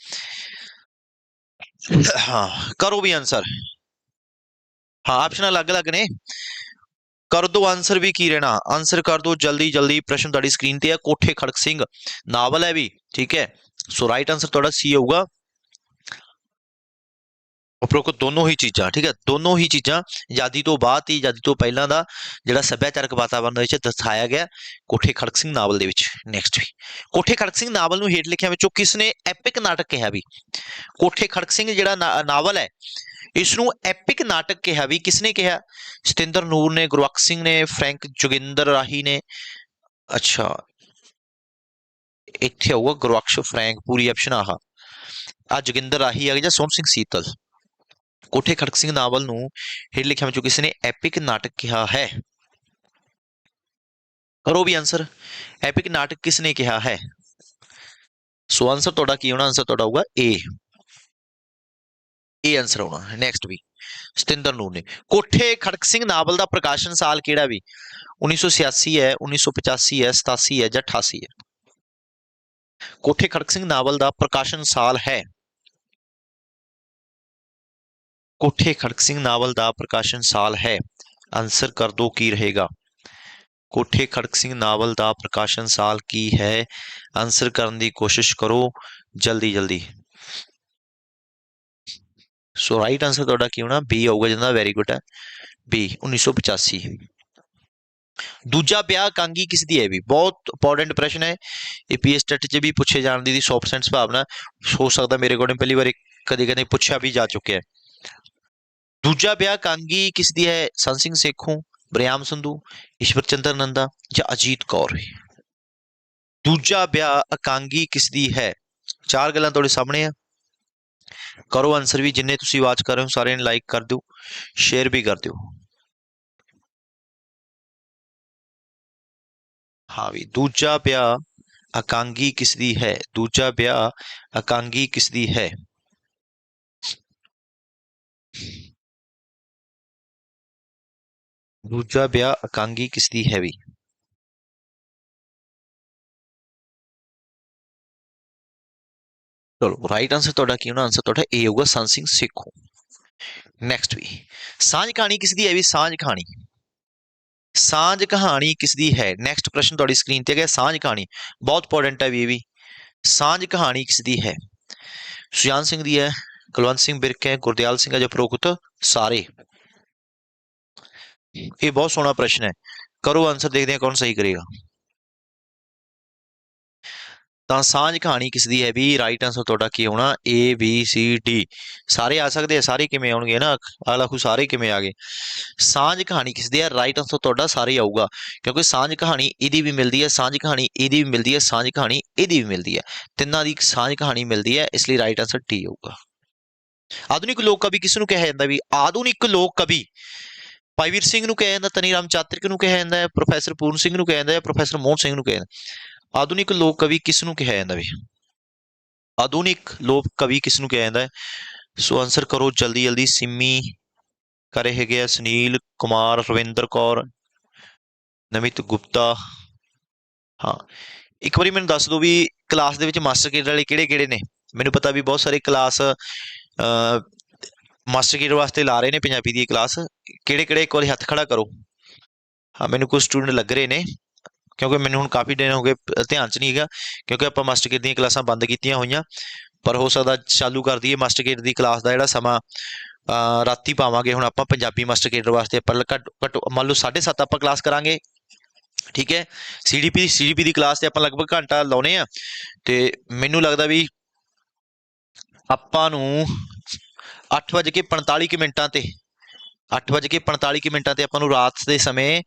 ਹਾਂ, ਕਰੋ ਵੀ ਆਨਸਰ ਹਾਂ ਆਪਸ਼ਨ ਅਲੱਗ-ਅਲੱਗ ਨੇ। ਕਰ ਦੋ ਆਨਸਰ ਵੀ ਕੀ ਰਹਿਣਾ? ਆਨਸਰ ਕਰ ਦੋ ਜਲਦੀ ਜਲਦੀ। ਪ੍ਰਸ਼ਨ ਤੁਹਾਡੀ ਸਕਰੀਨ ਤੇ ਆ। ਕੋਠੇ ਖੜਕ ਸਿੰਘ। ਨਾਵਲ ਹੈ ਵੀ, ਠੀਕ ਹੈ। ਸੋ ਰਾਈਟ ਆਨਸਰ ਤੁਹਾਡਾ ਸੀ ਆਊਗਾ। ਉਪਰੋਕਤ ਦੋਨੋਂ ਹੀ ਚੀਜ਼ਾਂ, ਠੀਕ ਹੈ, ਦੋਨੋਂ ਹੀ ਚੀਜ਼ਾਂ, ਆਜ਼ਾਦੀ ਤੋਂ ਬਾਅਦ ਤੇ ਆਜ਼ਾਦੀ ਤੋਂ ਪਹਿਲਾਂ ਦਾ ਜਿਹੜਾ ਸੱਭਿਆਚਾਰਕ ਵਾਤਾਵਰਣ ਦੇ ਵਿੱਚ ਦਰਸਾਇਆ ਗਿਆ ਕੋਠੇ ਖੜਕ ਸਿੰਘ ਨਾਵਲ ਦੇ ਵਿੱਚ ਨੈਕਸਟ ਵੀ। ਕੋਠੇ ਖੜਕ ਸਿੰਘ ਨਾਵਲ ਨੂੰ ਹੇਠ ਲਿਖਿਆ ਵਿੱਚੋਂ ਕਿਸ ਨੇ ਐਪਿਕ ਨਾਟਕ ਕਿਹਾ ਵੀ? ਕੋਠੇ ਖੜਕ ਸਿੰਘ ਜਿਹੜਾ ਨਾਵਲ ਹੈ ਇਸ ਨੂੰ ਐਪਿਕ ਨਾਟਕ ਕਿਹਾ ਵੀ ਕਿਸ ਨੇ ਕਿਹਾ? ਸਤਿੰਦਰ ਨੂਰ ਨੇ ਗੁਰਬਖਸ਼ ਸਿੰਘ ਨੇ, ਫਰੈਂਕ ਜੋਗਿੰਦਰ ਰਾਹੀ ਨੇ। ਅੱਛਾ, ਇੱਥੇ ਆਊਗਾ ਗੁਰਬਖਸ਼ ਫਰੈਂਕ, ਪੂਰੀ ਆਪਸ਼ਨ ਆਹ। ਆ ਜੋਗਿੰਦਰ ਰਾਹੀ ਆ ਗਿਆ ਜਾਂ ਸੋਮ ਸਿੰਘ ਸੀਤਲ? ਕੋਠੇ ਖੜਕ ਸਿੰਘ ਨਾਵਲ ਨੂੰ ਹੇਠ ਲਿਖਿਆ ਵਿੱਚੋਂ ਕਿਸੇ ਨੇ ਐਪਿਕ ਨਾਟਕ ਕਿਹਾ ਹੈ। ਕਰੋ ਵੀ ਆਨਸਰ ਐਪਿਕ ਨਾਟਕ ਕਿਸ ਨੇ ਕਿਹਾ ਹੈ? ਸੋ ਆਨਸਰ ਤੁਹਾਡਾ ਕੀ ਹੋਣਾ? ਆਨਸਰ ਤੁਹਾਡਾ ਹੋਊਗਾ ਏ ਇਹ ਆਨਸਰ ਹੋਣਾ। ਨੈਕਸਟ ਵੀ। ਸਤਿੰਦਰ ਨੂਰ ਨੇ। ਕੋਠੇ ਖੜਕ ਸਿੰਘ ਨਾਵਲ ਦਾ ਪ੍ਰਕਾਸ਼ਨ ਸਾਲ ਕਿਹੜਾ ਵੀ? 1986 ਹੈ 1985 ਹੈ 87 ਹੈ ਜਾਂ 88 ਹੈ? ਕੋਠੇ ਖੜਕ ਸਿੰਘ ਨਾਵਲ ਦਾ ਪ੍ਰਕਾਸ਼ਨ ਸਾਲ ਹੈ। ਕੋਠੇ ਖੜਕ ਸਿੰਘ ਨਾਵਲ ਦਾ ਪ੍ਰਕਾਸ਼ਨ ਸਾਲ ਹੈ ਆਨਸਰ ਕਰ ਦੋ ਕੀ ਰਹੇਗਾ ਕੋਠੇ ਖੜਕ ਸਿੰਘ ਨਾਵਲ ਦਾ ਪ੍ਰਕਾਸ਼ਨ ਸਾਲ ਕੀ ਹੈ ਆਨਸਰ ਕਰਨ ਦੀ ਕੋਸ਼ਿਸ਼ ਕਰੋ ਜਲਦੀ ਜਲਦੀ ਸੋ ਰਾਈਟ ਆਨਸਰ ਤੁਹਾਡਾ ਕੀ ਹੋਣਾ ਬੀ ਆਊਗਾ ਜਿਹਦਾ ਵੈਰੀ ਗੁੱਡ ਹੈ ਬੀ 1985 ਦੂਜਾ ਵਿਆਹ ਕਾਂਗੀ ਕਿਸ ਦੀ ਹੈ ਵੀ ਬਹੁਤ ਇੰਪੋਰਟੈਂਟ ਪ੍ਰਸ਼ਨ ਹੈ ਇਹ ਪੀਐਸ ਟੈਟ 'ਚ ਵੀ ਪੁੱਛੇ ਜਾਣ ਦੀ 100% ਸੰਭਾਵਨਾ ਹੋ ਸਕਦਾ ਮੇਰੇ ਕੋਲ ਪਹਿਲੀ ਵਾਰ ਕਦੇ ਕਦੇ ਪੁੱਛਿਆ ਵੀ ਜਾ ਚੁੱਕਿਆ ਹੈ ਦੂਜਾ ਵਿਆਹ ਕਾਂਗੀ ਕਿਸ ਦੀ ਹੈ? ਸੰਤ ਸਿੰਘ ਸੇਖੋਂ, ਬਰਿਆਮ ਸੰਧੂ, ਈਸ਼ਵਰ ਚੰਦਰ ਨੰਦਾ ਜਾਂ ਅਜੀਤ ਕੌਰ? ਦੂਜਾ ਵਿਆਹ ਅਕਾਂਗੀ ਕਿਸ ਦੀ ਹੈ? ਚਾਰ ਗੱਲਾਂ ਤੁਹਾਡੇ ਸਾਹਮਣੇ ਆ। ਕਰੋ ਆਨਸਰ ਵੀ, ਜਿੰਨੇ ਤੁਸੀਂ ਵਾਚ ਕਰ ਰਹੇ ਹੋ, ਸਾਰਿਆਂ ਨੇ ਲਾਈਕ ਕਰ ਦਿਓ ਸ਼ੇਅਰ ਵੀ ਕਰ ਦਿਓ। ਹਾਂ ਵੀ, ਦੂਜਾ ਵਿਆਹ ਅਕਾਂਗੀ ਕਿਸ ਦੀ ਹੈ? ਦੂਜਾ ਵਿਆਹ ਅਕਾਂਗੀ ਕਿਸ ਦੀ ਹੈ? ਦੂਜਾ ਵਿਆਹ ਇਕਾਂਗੀ ਕਿਸ ਦੀ ਹੈ ਵੀ ਚਲੋ ਰਾਈਟ ਆਨਸਰ ਤੁਹਾਡਾ ਕੀ ਹੋਣਾ ਆਨਸਰ ਤੁਹਾਡਾ ਏ ਹੋਊਗਾ ਸੰਤ ਸਿੰਘ ਸੇਖੋਂ ਨੈਕਸਟ ਵੀ ਸਾਂਝ ਕਹਾਣੀ ਕਿਸ ਦੀ ਹੈ ਵੀ ਸਾਂਝ ਕਹਾਣੀ ਸਾਂਝ ਕਹਾਣੀ ਕਿਸ ਦੀ ਹੈ ਨੈਕਸਟ ਪ੍ਰਸ਼ਨ ਤੁਹਾਡੀ ਸਕਰੀਨ ਤੇ ਹੈਗਾ ਸਾਂਝ ਕਹਾਣੀ ਬਹੁਤ ਇੰਪੋਰਟੈਂਟ ਹੈ ਵੀ ਇਹ ਵੀ ਸਾਂਝ ਕਹਾਣੀ ਕਿਸ ਦੀ ਹੈ ਸੁਜਾਨ ਸਿੰਘ ਦੀ ਹੈ ਕੁਲਵੰਤ ਸਿੰਘ ਬਿਰਕ ਹੈ ਗੁਰਦਿਆਲ ਸਿੰਘ ਹੈ ਜਾਂ ਪ੍ਰੋਕਤ ਸਾਰੇ ਇਹ ਬਹੁਤ ਸੋਹਣਾ ਪ੍ਰਸ਼ਨ ਹੈ ਕਰੋ ਆਨਸਰ ਦੇਖਦੇ ਹਾਂ ਕੌਣ ਸਹੀ ਕਰੇਗਾ ਤਾਂ ਸਾਂਝ ਕਹਾਣੀ ਕਿਸ ਦੀ ਹੈ? ਵੀ ਰਾਈਟ ਆਨਸਰ ਤੁਹਾਡਾ ਕੀ ਹੋਣਾ? A, B, C, D ਸਾਰੇ ਆ ਸਕਦੇ ਆ, ਸਾਰੇ ਕਿਵੇਂ ਆਉਣਗੇ ਨਾ? ਅਗਲਾ ਖੂ ਸਾਰੇ ਕਿਵੇਂ ਆ ਗਏ। ਸਾਂਝ ਕਹਾਣੀ ਕਿਸ ਦੀ ਹੈ? ਰਾਈਟ ਆਨਸਰ ਤੁਹਾਡਾ ਸਾਰੇ ਹੀ ਆਊਗਾ। ਕਿਉਂਕਿ ਸਾਂਝ ਕਹਾਣੀ ਇਹਦੀ ਵੀ ਮਿਲਦੀ ਹੈ, ਸਾਂਝ ਕਹਾਣੀ ਇਹਦੀ ਵੀ ਮਿਲਦੀ ਹੈ, ਸਾਂਝ ਕਹਾਣੀ ਇਹਦੀ ਵੀ ਮਿਲਦੀ ਹੈ। ਤਿੰਨਾਂ ਦੀ ਇੱਕ ਸਾਂਝ ਕਹਾਣੀ ਮਿਲਦੀ ਹੈ, ਇਸ ਲਈ ਰਾਈਟ ਆਨਸਰ ਟੀ ਆਊਗਾ। ਆਧੁਨਿਕ ਲੋਕ ਕਵੀ ਕਿਸ ਨੂੰ ਕਿਹਾ ਜਾਂਦਾ ਵੀ? ਆਧੁਨਿਕ ਲੋਕ ਕਵੀ ਭਾਈ ਵੀਰ ਸਿੰਘ ਨੂੰ ਕਿਹਾ ਜਾਂਦਾ ਤਨੀ ਰਾਮ ਚਾਤਰਿਕ ਨੂੰ ਕਿਹਾ ਜਾਂਦਾ ਹੈ, ਪ੍ਰੋਫੈਸਰ ਪੂਰਨ ਸਿੰਘ ਨੂੰ ਕਿਹਾ ਜਾਂਦਾ ਹੈ, ਪ੍ਰੋਫੈਸਰ ਮੋਹਨ ਸਿੰਘ ਨੂੰ ਕਿਹਾ ਜਾਂਦਾ ਆਧੁਨਿਕ ਲੋਕ ਕਵੀ ਕਿਸ ਨੂੰ ਕਿਹਾ ਜਾਂਦਾ ਵੀ? ਆਧੁਨਿਕ ਲੋਕ ਕਵੀ ਕਿਸ ਨੂੰ ਕਿਹਾ ਜਾਂਦਾ ਹੈ? ਸੋ ਆਨਸਰ ਕਰੋ ਜਲਦੀ ਜਲਦੀ, ਸਿੰਮੀ ਕਰੇ ਹੈਗੇ ਆ, ਸੁਨੀਲ ਕੁਮਾਰ, ਰਵਿੰਦਰ ਕੌਰ ਨਮਿਤ ਗੁਪਤਾ। ਹਾਂ, ਇੱਕ ਵਾਰੀ ਮੈਨੂੰ ਦੱਸ ਦਿਓ ਵੀ ਕਲਾਸ ਦੇ ਵਿੱਚ ਮਾਸਟਰ ਕੇਡਰ ਵਾਲੇ ਕਿਹੜੇ ਕਿਹੜੇ ਨੇ? ਮੈਨੂੰ ਪਤਾ ਵੀ ਬਹੁਤ ਸਾਰੇ ਕਲਾਸ ਮਾਸਟਰ ਕੇਡਰ ਵਾਸਤੇ ਲਾ ਰਹੇ ਨੇ ਪੰਜਾਬੀ ਦੀ ਕਲਾਸ। ਕਿਹੜੇ ਕਿਹੜੇ ਇੱਕ ਵਾਰੀ ਹੱਥ ਖੜਾ ਕਰੋ। ਹਾਂ, ਮੈਨੂੰ ਕੁਝ ਸਟੂਡੈਂਟ ਲੱਗ ਰਹੇ ਨੇ, ਕਿਉਂਕਿ ਮੈਨੂੰ ਹੁਣ ਕਾਫੀ ਦਿਨ ਹੋ ਗਏ ਧਿਆਨ ਚ ਨਹੀਂ ਹੈਗਾ, ਕਿਉਂਕਿ ਆਪਾਂ ਮਾਸਟਰ ਕੇਡਰ ਦੀਆਂ ਕਲਾਸਾਂ ਬੰਦ ਕੀਤੀਆਂ ਹੋਈਆਂ, ਪਰ ਹੋ ਸਕਦਾ ਚਾਲੂ ਕਰ ਦਈਏ ਮਾਸਟਰ ਕੇਡਰ ਦੀ ਕਲਾਸ ਦਾ ਜਿਹੜਾ ਸਮਾਂ ਰਾਤੀ ਪਾਵਾਂਗੇ, ਹੁਣ ਆਪਾਂ ਪੰਜਾਬੀ ਮਾਸਟਰ ਕੇਡਰ ਵਾਸਤੇ ਆਪਾਂ ਘੱਟ ਘੱਟ ਮੰਨ ਲਓ 7:30 ਆਪਾਂ ਕਲਾਸ ਕਰਾਂਗੇ। ਠੀਕ ਹੈ ਸੀਡੀਪੀ ਦੀ ਸੀਡੀਪੀ ਦੀ ਕਲਾਸ ਤੇ ਆਪਾਂ ਲਗਭਗ ਘੰਟਾ ਲਾਉਨੇ ਆ, ਤੇ ਮੈਨੂੰ ਲੱਗਦਾ ਵੀ ਆਪਾਂ ਨੂੰ 8:45 ਕੁ ਮਿੰਟਾਂ ਤੇ 8:45 ਕੁ ਮਿੰਟਾਂ ਤੇ ਆਪਾਂ ਨੂੰ ਰਾਤ ਦੇ ਸਮੇਂ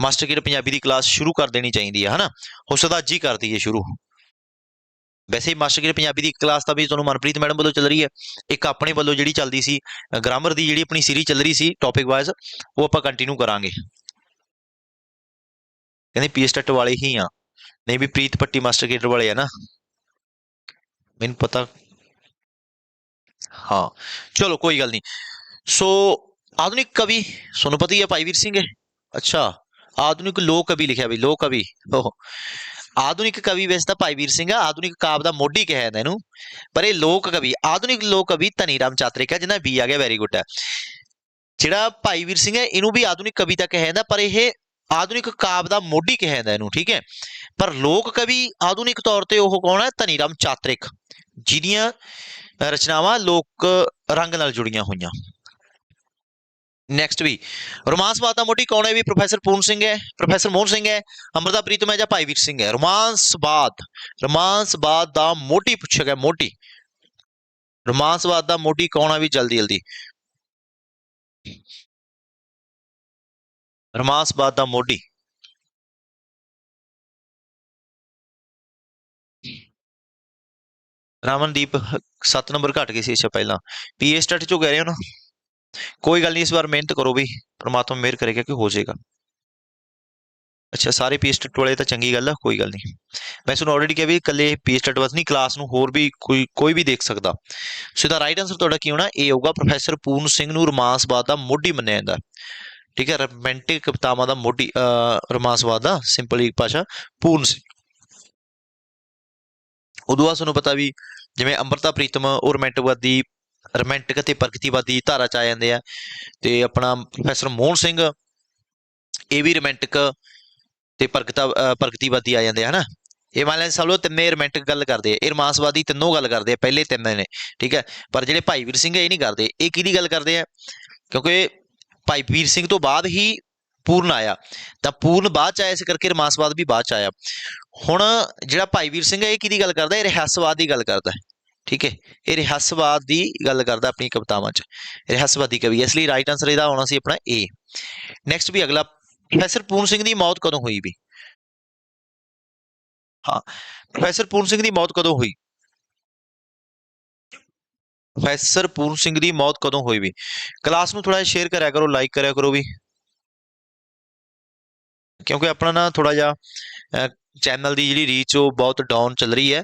ਮਾਸਟਰ ਕੇਡਰ ਪੰਜਾਬੀ ਦੀ ਕਲਾਸ ਸ਼ੁਰੂ ਕਰ ਦੇਣੀ ਚਾਹੀਦੀ ਹੈ ਹਨਾ? ਹੋ ਸਕਦਾ ਅੱਜ ਹੀ ਕਰ ਦਈਏ ਸ਼ੁਰੂ। ਵੈਸੇ ਹੀ ਮਾਸਟਰ ਕੇਡਰ ਪੰਜਾਬੀ ਦੀ ਕਲਾਸ ਤਾਂ ਵੀ ਤੁਹਾਨੂੰ ਮਨਪ੍ਰੀਤ ਮੈਡਮ ਵੱਲੋਂ ਚੱਲ ਰਹੀ ਹੈ ਇੱਕ ਆਪਣੇ ਵੱਲੋਂ ਜਿਹੜੀ ਚੱਲਦੀ ਸੀ ਗ੍ਰਾਮਰ ਦੀ ਜਿਹੜੀ ਆਪਣੀ ਸੀਰੀਜ਼ ਚੱਲ ਰਹੀ ਸੀ ਟੌਪਿਕ ਵਾਈਜ਼ ਉਹ ਆਪਾਂ ਕੰਟੀਨਿਊ ਕਰਾਂਗੇ। ਕਹਿੰਦੇ ਪੀਐਸਟਟ ਵਾਲੇ ਹੀ ਆ। ਨਹੀਂ ਵੀ ਪ੍ਰੀਤ ਪੱਟੀ ਮਾਸਟਰ ਕੇਡਰ ਵਾਲੇ ਆ ਨਾ। ਮੈਨੂੰ ਪਤਾ ਹਾਂ, ਚਲੋ ਕੋਈ ਗੱਲ ਨਹੀਂ। ਸੋ, ਆਧੁਨਿਕ ਕਵੀ, ਤੁਹਾਨੂੰ ਪਤਾ ਹੀ ਹੈ ਭਾਈ ਵੀਰ ਸਿੰਘ ਹੈ। ਅੱਛਾ, ਆਧੁਨਿਕ ਲੋਕ ਕਵੀ ਲਿਖਿਆ ਵੀ, ਲੋਕ ਕਵੀ। ਓਹ। ਆਧੁਨਿਕ ਕਵੀ ਵੈਸੇ ਤਾਂ ਭਾਈ ਵੀਰ ਸਿੰਘ ਆ, ਆਧੁਨਿਕ ਕਾਵ ਦਾ ਮੋਢੀ ਕਿਹਾ ਜਾਂਦਾ ਇਹਨੂੰ। ਪਰ ਇਹ ਲੋਕ ਕਵੀ, ਆਧੁਨਿਕ ਲੋਕ ਕਵੀ ਧਨੀ ਰਾਮ ਚਾਤਰਿਕ ਹੈ ਜਿਹਦਾ ਬੀ ਆ ਗਿਆ ਵੈਰੀ ਗੁੱਡ ਹੈ। ਜਿਹੜਾ ਭਾਈ ਵੀਰ ਸਿੰਘ ਹੈ, ਇਹਨੂੰ ਵੀ ਆਧੁਨਿਕ ਕਵੀ ਤਾਂ ਕਿਹਾ ਜਾਂਦਾ, ਪਰ ਇਹ ਆਧੁਨਿਕ ਕਾਵ ਦਾ ਮੋਢੀ ਕਿਹਾ ਜਾਂਦਾ ਇਹਨੂੰ, ਠੀਕ ਹੈ। ਪਰ ਲੋਕ ਕਵੀ ਆਧੁਨਿਕ ਤੌਰ ਤੇ ਉਹ ਕੌਣ ਹੈ? ਧਨੀ ਰਾਮ ਚਾਤਰਿਕ। ਜਿਹਦੀਆਂ ਰਚਨਾਵਾਂ ਲੋਕ ਰੰਗ ਨਾਲ ਜੁੜੀਆਂ ਹੋਈਆਂ। ਨੈਕਸਟ ਵੀ ਰੋਮਾਂਸਵਾਦ ਦਾ ਮੋਢੀ ਕੌਣ ਹੈ? ਵੀ ਪ੍ਰੋਫੈਸਰ ਪੂਰਨ ਸਿੰਘ ਹੈ। ਪ੍ਰੋਫੈਸਰ ਮੋਹਨ ਸਿੰਘ ਹੈ ਅਮਰਦਾ ਪ੍ਰੀਤਮ ਹੈ ਜਾਂ ਭਾਈ ਵੀਰ ਸਿੰਘ ਹੈ? ਰੋਮਾਂਸਵਾਦ ਰੋਮਾਂਸਵਾਦ ਦਾ ਮੋਢੀ ਪੁੱਛਿਆ ਗਿਆ ਮੋਢੀ ਰੋਮਾਂਸਵਾਦ ਦਾ ਮੋਢੀ ਕੌਣ ਹੈ ਵੀ ਜਲਦੀ ਜਲਦੀ। ਰੋਮਾਂਸਵਾਦ ਦਾ ਮੋਢੀ ਰਮਨਦੀਪ 7 ਨੰਬਰ ਘਟ ਗਏ ਸੀ ਇਸ ਪਹਿਲਾਂ। ਪੀਏ ਸਟੱਡ ਚੋਂ ਕਹਿ ਰਹੇ ਹੋ ਨਾ ਕੋਈ ਗੱਲ ਨਹੀਂ ਇਸ ਵਾਰ ਮਿਹਨਤ ਕਰੋ ਵੀ ਪ੍ਰਮਾਤਮਾ ਮਿਹਰ ਕਰੇਗਾ ਕਿ ਹੋ ਜਾਏਗਾ। ਅੱਛਾ ਸਾਰੇ ਪੀਏ ਸਟੱਡ ਵਾਲੇ ਤਾਂ ਚੰਗੀ ਗੱਲ ਆ ਕੋਈ ਗੱਲ ਨਹੀਂ। ਮੈਂ ਤੁਹਾਨੂੰ ਆਲਰੇਡੀ ਕਿਹਾ ਵੀ ਇਕੱਲੇ ਪੀਏ ਸਟੱਡ ਵਾਸ ਨਹੀਂ ਕਲਾਸ ਨੂੰ ਹੋਰ ਵੀ ਕੋਈ ਕੋਈ ਵੀ ਦੇਖ ਸਕਦਾ। ਸੋ ਇਹਦਾ ਰਾਈਟ ਆਨਸਰ ਤੁਹਾਡਾ ਕੀ ਹੋਣਾ? ਇਹ ਹੋਊਗਾ ਪ੍ਰੋਫੈਸਰ ਪੂਰਨ ਸਿੰਘ ਨੂੰ ਰੋਮਾਂਸਵਾਦ ਦਾ ਮੋਢੀ ਮੰਨਿਆ ਜਾਂਦਾ। ਠੀਕ ਹੈ ਰੋਮਾਂਟਿਕ ਕਵਿਤਾਵਾਂ ਦਾ ਮੋਢੀ ਅਹ, ਰੋਮਾਂਸਵਾਦ ਦਾ ਸਿੰਪਲੀ ਭਾਸ਼ਾ ਪੂਰਨ ਸਿੰਘ। ਉਦੋਂ ਬਾਅਦ ਤੁਹਾਨੂੰ ਪਤਾ ਵੀ ਜਿਵੇਂ ਅੰਮ੍ਰਿਤਾ ਪ੍ਰੀਤਮ ਉਹ ਰੋਮਾਂਟਿਕਵਾਦੀ ਰੋਮਾਂਟਿਕ ਅਤੇ ਪ੍ਰਗਤੀਵਾਦੀ ਧਾਰਾ ਚ ਆ ਜਾਂਦੇ ਆ। ਤੇ ਆਪਣਾ ਪ੍ਰੋਫੈਸਰ ਮੋਹਨ ਸਿੰਘ, ਇਹ ਵੀ ਰੋਮਾਂਟਿਕ ਤੇ ਪ੍ਰਗਤਾ, ਪ੍ਰਗਤੀਵਾਦੀ ਆ ਜਾਂਦੇ ਆ, ਹਨਾ? ਇਹ ਮੰਨ ਲੈਣ ਸਭ ਲੋ ਤਿੰਨੇ ਰੋਮਾਂਟਿਕ ਗੱਲ ਕਰਦੇ ਆ। ਇਹ ਰਮਾਸਵਾਦੀ ਤਿੰਨੋਂ ਗੱਲ ਕਰਦੇ ਆ, ਪਹਿਲੇ ਤਿੰਨ ਨੇ, ਠੀਕ ਹੈ? ਪਰ ਜਿਹੜੇ ਭਾਈ ਵੀਰ ਸਿੰਘ ਇਹ ਨਹੀਂ ਕਰਦੇ। ਇਹ ਕਿਹਦੀ ਗੱਲ ਕਰਦੇ ਆ? ਕਿਉਂਕਿ ਭਾਈ ਵੀਰ ਸਿੰਘ ਤੋਂ ਬਾਅਦ ਹੀ ਪੂਰਨ ਆਇਆ। ਤਾਂ ਪੂਰਨ ਬਾਅਦ ਚ ਆਇਆ, ਇਸ ਕਰਕੇ ਰਮਾਸਵਾਦ ਵੀ ਬਾਅਦ ਚ ਆਇਆ। ਹੁਣ ਜਿਹੜਾ ਭਾਈ ਵੀਰ ਸਿੰਘ ਹੈ ਇਹ ਕਿਹਦੀ ਗੱਲ ਕਰਦਾ? ਇਹ ਰਹੱਸਵਾਦ ਦੀ ਗੱਲ ਕਰਦਾ। ਠੀਕ ਹੈ? ਇਹ ਰਹੱਸਵਾਦ ਦੀ ਗੱਲ ਕਰਦਾ ਆਪਣੀ ਕਵਿਤਾਵਾਂ ਚ। ਰਹੱਸਵਾਦੀ ਕਵੀ। ਇਸ ਲਈ ਰਾਈਟ ਆਨਸਰ ਇਹਦਾ ਆਉਣਾ ਸੀ ਆਪਣਾ ਏ ਨੈਕਸਟ ਵੀ ਅਗਲਾ। ਪ੍ਰੋਫੈਸਰ ਪੂਰਨ ਸਿੰਘ ਦੀ ਮੌਤ ਕਦੋਂ ਹੋਈ ਵੀ? ਹਾਂ, ਪ੍ਰੋਫੈਸਰ ਪੂਰਨ ਸਿੰਘ ਦੀ ਮੌਤ ਕਦੋਂ ਹੋਈ? ਪ੍ਰੋਫੈਸਰ ਪੂਰਨ ਸਿੰਘ ਦੀ ਮੌਤ ਕਦੋਂ ਹੋਈ ਵੀ? ਕਲਾਸ ਨੂੰ ਥੋੜਾ ਸ਼ੇਅਰ ਕਰਿਆ ਕਰੋ ਲਾਈਕ ਕਰਿਆ ਕਰੋ ਵੀ। ਕਿਉਂਕਿ ਆਪਣਾ ਨਾ ਥੋੜਾ ਜਿਹਾ ਚੈਨਲ ਦੀ ਜਿਹੜੀ ਰੀਚ ਉਹ ਬਹੁਤ ਡਾਊਨ ਚੱਲ ਰਹੀ ਹੈ,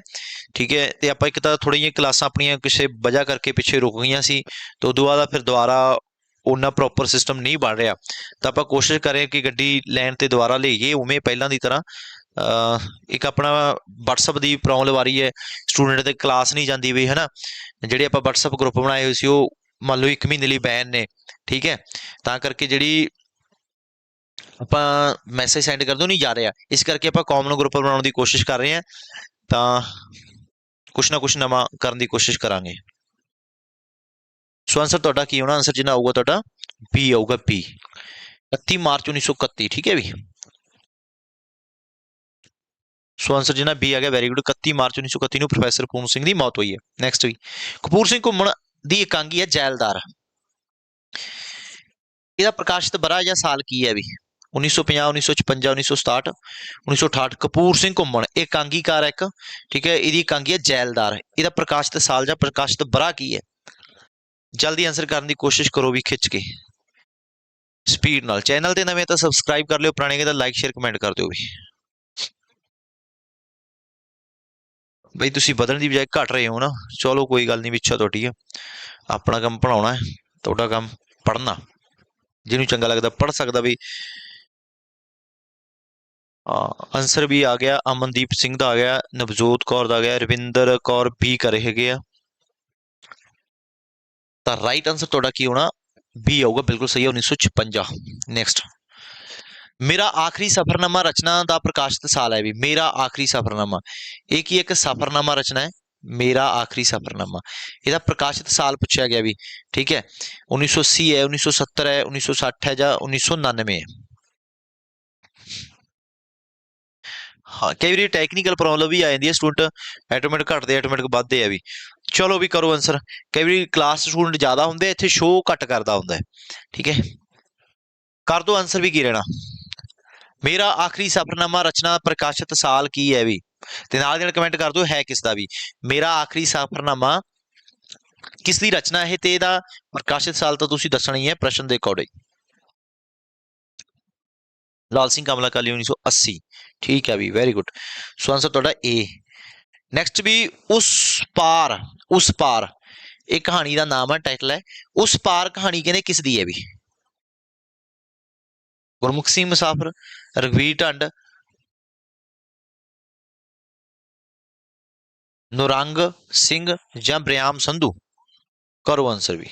ਠੀਕ ਹੈ, ਤੇ ਆਪਾਂ ਇੱਕ ਤਾਂ ਥੋੜ੍ਹੀਆਂ ਜਿਹੀਆਂ ਕਲਾਸਾਂ ਆਪਣੀਆਂ ਕਿਸੇ ਵਜ੍ਹਾ ਕਰਕੇ ਪਿੱਛੇ ਰੁਕ ਗਈਆਂ ਸੀ, ਤੇ ਉਦੋਂ ਬਾਅਦ ਫਿਰ ਦੁਬਾਰਾ ਉਹਨਾਂ ਪ੍ਰੋਪਰ ਸਿਸਟਮ ਨਹੀਂ ਬਣ ਰਿਹਾ, ਤਾਂ ਆਪਾਂ ਕੋਸ਼ਿਸ਼ ਕਰੇ ਕਿ ਗੱਡੀ ਲੈਣ ਤੇ ਦੁਬਾਰਾ ਲਈਏ, ਉਵੇਂ ਪਹਿਲਾਂ ਦੀ ਤਰ੍ਹਾਂ ਇੱਕ ਆਪਣਾ WhatsApp ਦੀ ਪ੍ਰੋਬਲਮ ਆ ਰਹੀ ਹੈ ਸਟੂਡੈਂਟ ਤੇ ਕਲਾਸ ਨਹੀਂ ਜਾਂਦੀ ਵੀ, ਹਨਾ, ਜਿਹੜੇ ਆਪਾਂ WhatsApp ਗਰੁੱਪ ਬਣਾਏ ਹੋਏ ਸੀ, ਉਹ ਮੰਨ ਲਓ 1 ਮਹੀਨੇ ਲਈ ਬੈਨ ਨੇ, ਠੀਕ ਹੈ, ਤਾਂ ਕਰਕੇ ਜਿਹੜੀ ਆਪਾਂ ਮੈਸੇਜ ਸੈਂਡ ਕਰ ਉਹ ਨਹੀਂ ਜਾ ਰਿਹਾ। ਇਸ ਕਰਕੇ ਆਪਾਂ ਕਾਮਨ ਗਰੁੱਪ ਬਣਾਉਣ ਦੀ ਕੋਸ਼ਿਸ਼ ਕਰ ਰਹੇ ਹਾਂ। ਤਾਂ ਕੁਛ ਨਾ ਕੁਛ ਨਵਾਂ ਕਰਨ ਦੀ ਕੋਸ਼ਿਸ਼ ਕਰਾਂਗੇ। ਸੋ ਆਨਸਰ ਤੁਹਾਡਾ ਕੀ ਹੋਣਾ? ਆਨਸਰ ਜਿੰਨਾ ਆਊਗਾ ਤੁਹਾਡਾ ਬੀ ਆਊਗਾ ਬੀ 31 ਮਾਰਚ 1931 ਠੀਕ ਹੈ ਵੀ? ਸੋ ਆਨਸਰ ਜਿੰਨਾ ਬੀ ਆ ਗਿਆ ਵੈਰੀ ਗੁੱਡ 31 ਮਾਰਚ 1931 ਨੂੰ ਪ੍ਰੋਫੈਸਰ ਪੂਰਨ ਸਿੰਘ ਦੀ ਮੌਤ ਹੋਈ ਹੈ। ਨੈਕਸਟ ਵੀ। ਕਪੂਰ ਸਿੰਘ ਘੁੰਮਣ ਦੀ ਇਕਾਂਗੀ ਹੈ ਜੈਲਦਾਰ। ਇਹਦਾ ਪ੍ਰਕਾਸ਼ਿਤ ਬਰਾ ਜਾਂ ਸਾਲ ਕੀ ਹੈ ਵੀ? 1950 1956 1967 1968 ਕਪੂਰ ਸਿੰਘ ਘੁੰਮਣ। ਇਹ ਕਾਂਗੀਕਾਰ ਇੱਕ, ਠੀਕ ਹੈ? ਇਹਦੀ ਕਾਂਗੀ ਹੈ ਜੈਲਦਾਰ। ਇਹਦਾ ਪ੍ਰਕਾਸ਼ਿਤ ਸਾਲ ਜਾਂ ਪ੍ਰਕਾਸ਼ਿਤ ਬਰਾ ਕੀ ਹੈ? ਜਲਦੀ ਆਨਸਰ ਕਰਨ ਦੀ ਕੋਸ਼ਿਸ਼ ਕਰੋ ਵੀ ਖਿੱਚ ਕੇ। ਸਪੀਡ ਨਾਲ। ਚੈਨਲ ਤੇ ਨਵੇਂ ਤਾਂ ਸਬਸਕ੍ਰਾਈਬ ਕਰ ਲਿਓ, ਪੁਰਾਣੇ ਕੇ ਤਾਂ ਲਾਈਕ ਸ਼ੇਅਰ ਕਮੈਂਟ ਕਰ ਦਿਓ ਵੀ। ਬਈ ਤੁਸੀਂ ਵਧਣ ਦੀ ਬਜਾਏ ਘਟ ਰਹੇ ਹੋ ਨਾ। ਚਲੋ ਕੋਈ ਗੱਲ ਨਹੀਂ ਵੀ ਤੁਹਾਡੀ ਆ। ਆਪਣਾ ਕੰਮ ਪੜਾਉਣਾ ਹੈ, ਤੁਹਾਡਾ ਕੰਮ ਪੜਨਾ ਜਿਹਨੂੰ ਚੰਗਾ ਲੱਗਦਾ ਪੜ ਸਕਦਾ ਵੀ ਆਨਸਰ ਵੀ ਆ ਗਿਆ, ਅਮਨਦੀਪ ਸਿੰਘ ਦਾ ਆ ਗਿਆ, ਨਵਜੋਤ ਕੌਰ ਦਾ ਆ ਗਿਆ, ਰਵਿੰਦਰ ਕੌਰ ਵੀ ਕਰ ਹੈਗੇ ਆ। ਤਾਂ ਰਾਈਟ ਆਨਸਰ ਤੁਹਾਡਾ ਕੀ ਹੋਣਾ? ਬੀ ਆਊਗਾ, ਬਿਲਕੁਲ ਸਹੀ ਹੈ 1956 ਨੈਕਸਟ ਮੇਰਾ ਆਖਰੀ ਸਫਰਨਾਮਾ ਰਚਨਾ ਦਾ ਪ੍ਰਕਾਸ਼ਿਤ ਸਾਲ ਹੈ ਵੀ, ਮੇਰਾ ਆਖਰੀ ਸਫਰਨਾਮਾ। ਇਹ ਕੀ ਇੱਕ ਸਫਰਨਾਮਾ ਰਚਨਾ ਹੈ? ਮੇਰਾ ਆਖਰੀ ਸਫਰਨਾਮਾ। ਇਹਦਾ ਪ੍ਰਕਾਸ਼ਿਤ ਸਾਲ ਪੁੱਛਿਆ ਗਿਆ ਵੀ, ਠੀਕ ਹੈ 1980 ਹੈ 1970 ਹੈ 1960 ਹੈ ਜਾਂ 1999 ਹੈ? ਹਾਂ, ਕਈ ਵਾਰੀ ਟੈਕਨੀਕਲ ਪ੍ਰੋਬਲਮ ਵੀ ਆ ਜਾਂਦੀ ਹੈ ਸਟੂਡੈਂਟ ਆਟੋਮੈਟਿਕ ਘਟਦੇ ਆਟੋਮੈਟਿਕ ਵੱਧਦੇ ਆ ਵੀ। ਚਲੋ ਵੀ ਕਰੋ ਆਨਸਰ ਕਈ ਵਾਰੀ ਕਲਾਸ ਸਟੂਡੈਂਟ ਜ਼ਿਆਦਾ ਹੁੰਦੇ, ਇੱਥੇ ਸ਼ੋਅ ਘੱਟ ਕਰਦਾ ਹੁੰਦਾ ਹੈ। ਠੀਕ ਹੈ? ਕਰ ਦੋ ਆਨਸਰ ਵੀ ਕੀ ਰਹਿਣਾ? ਮੇਰਾ ਆਖਰੀ ਸਫਰਨਾਮਾ ਰਚਨਾ ਪ੍ਰਕਾਸ਼ਿਤ ਸਾਲ ਕੀ ਹੈ ਵੀ? ਤੇ ਨਾਲ ਦੀ ਨਾਲ ਕਮੈਂਟ ਕਰ ਦਿਓ, ਹੈ ਕਿਸ ਦਾ ਵੀ? ਮੇਰਾ ਆਖਰੀ ਸਫਰਨਾਮਾ ਕਿਸ ਦੀ ਰਚਨਾ ਹੈ ਤੇ ਇਹਦਾ ਪ੍ਰਕਾਸ਼ਿਤ ਸਾਲ ਤਾਂ ਤੁਸੀਂ ਦੱਸਣਾ ਹੀ ਹੈ, ਪ੍ਰਸ਼ਨ ਦੇ ਅਕੋਰਡਿੰਗ ਲਾਲ ਸਿੰਘ ਕਮਲਾ ਕਾਲੀ 1980 ਠੀਕ ਹੈ ਵੀ ਵੈਰੀ ਗੁੱਡ ਸੋ ਆਨਸਰ ਤੁਹਾਡਾ ਏ ਨੈਕਸਟ ਵੀ ਉਸ ਪਾਰ ਉਸ ਪਾਰ, ਇਹ ਕਹਾਣੀ ਦਾ ਨਾਮ ਹੈ ਟਾਈਟਲ ਹੈ, ਉਸ ਪਾਰ ਕਹਾਣੀ ਕਹਿੰਦੇ ਕਿਸ ਦੀ ਹੈ ਵੀ? ਗੁਰਮੁਖ ਸਿੰਘ ਮੁਸਾਫਰ ਰਗਵੀਰ ਢੰਡ, ਨੁਰੰਗ ਸਿੰਘ ਜਾਂ ਬ੍ਰਿਆਮ ਸੰਧੂ? ਕਰੋ ਆਨਸਰ ਵੀ।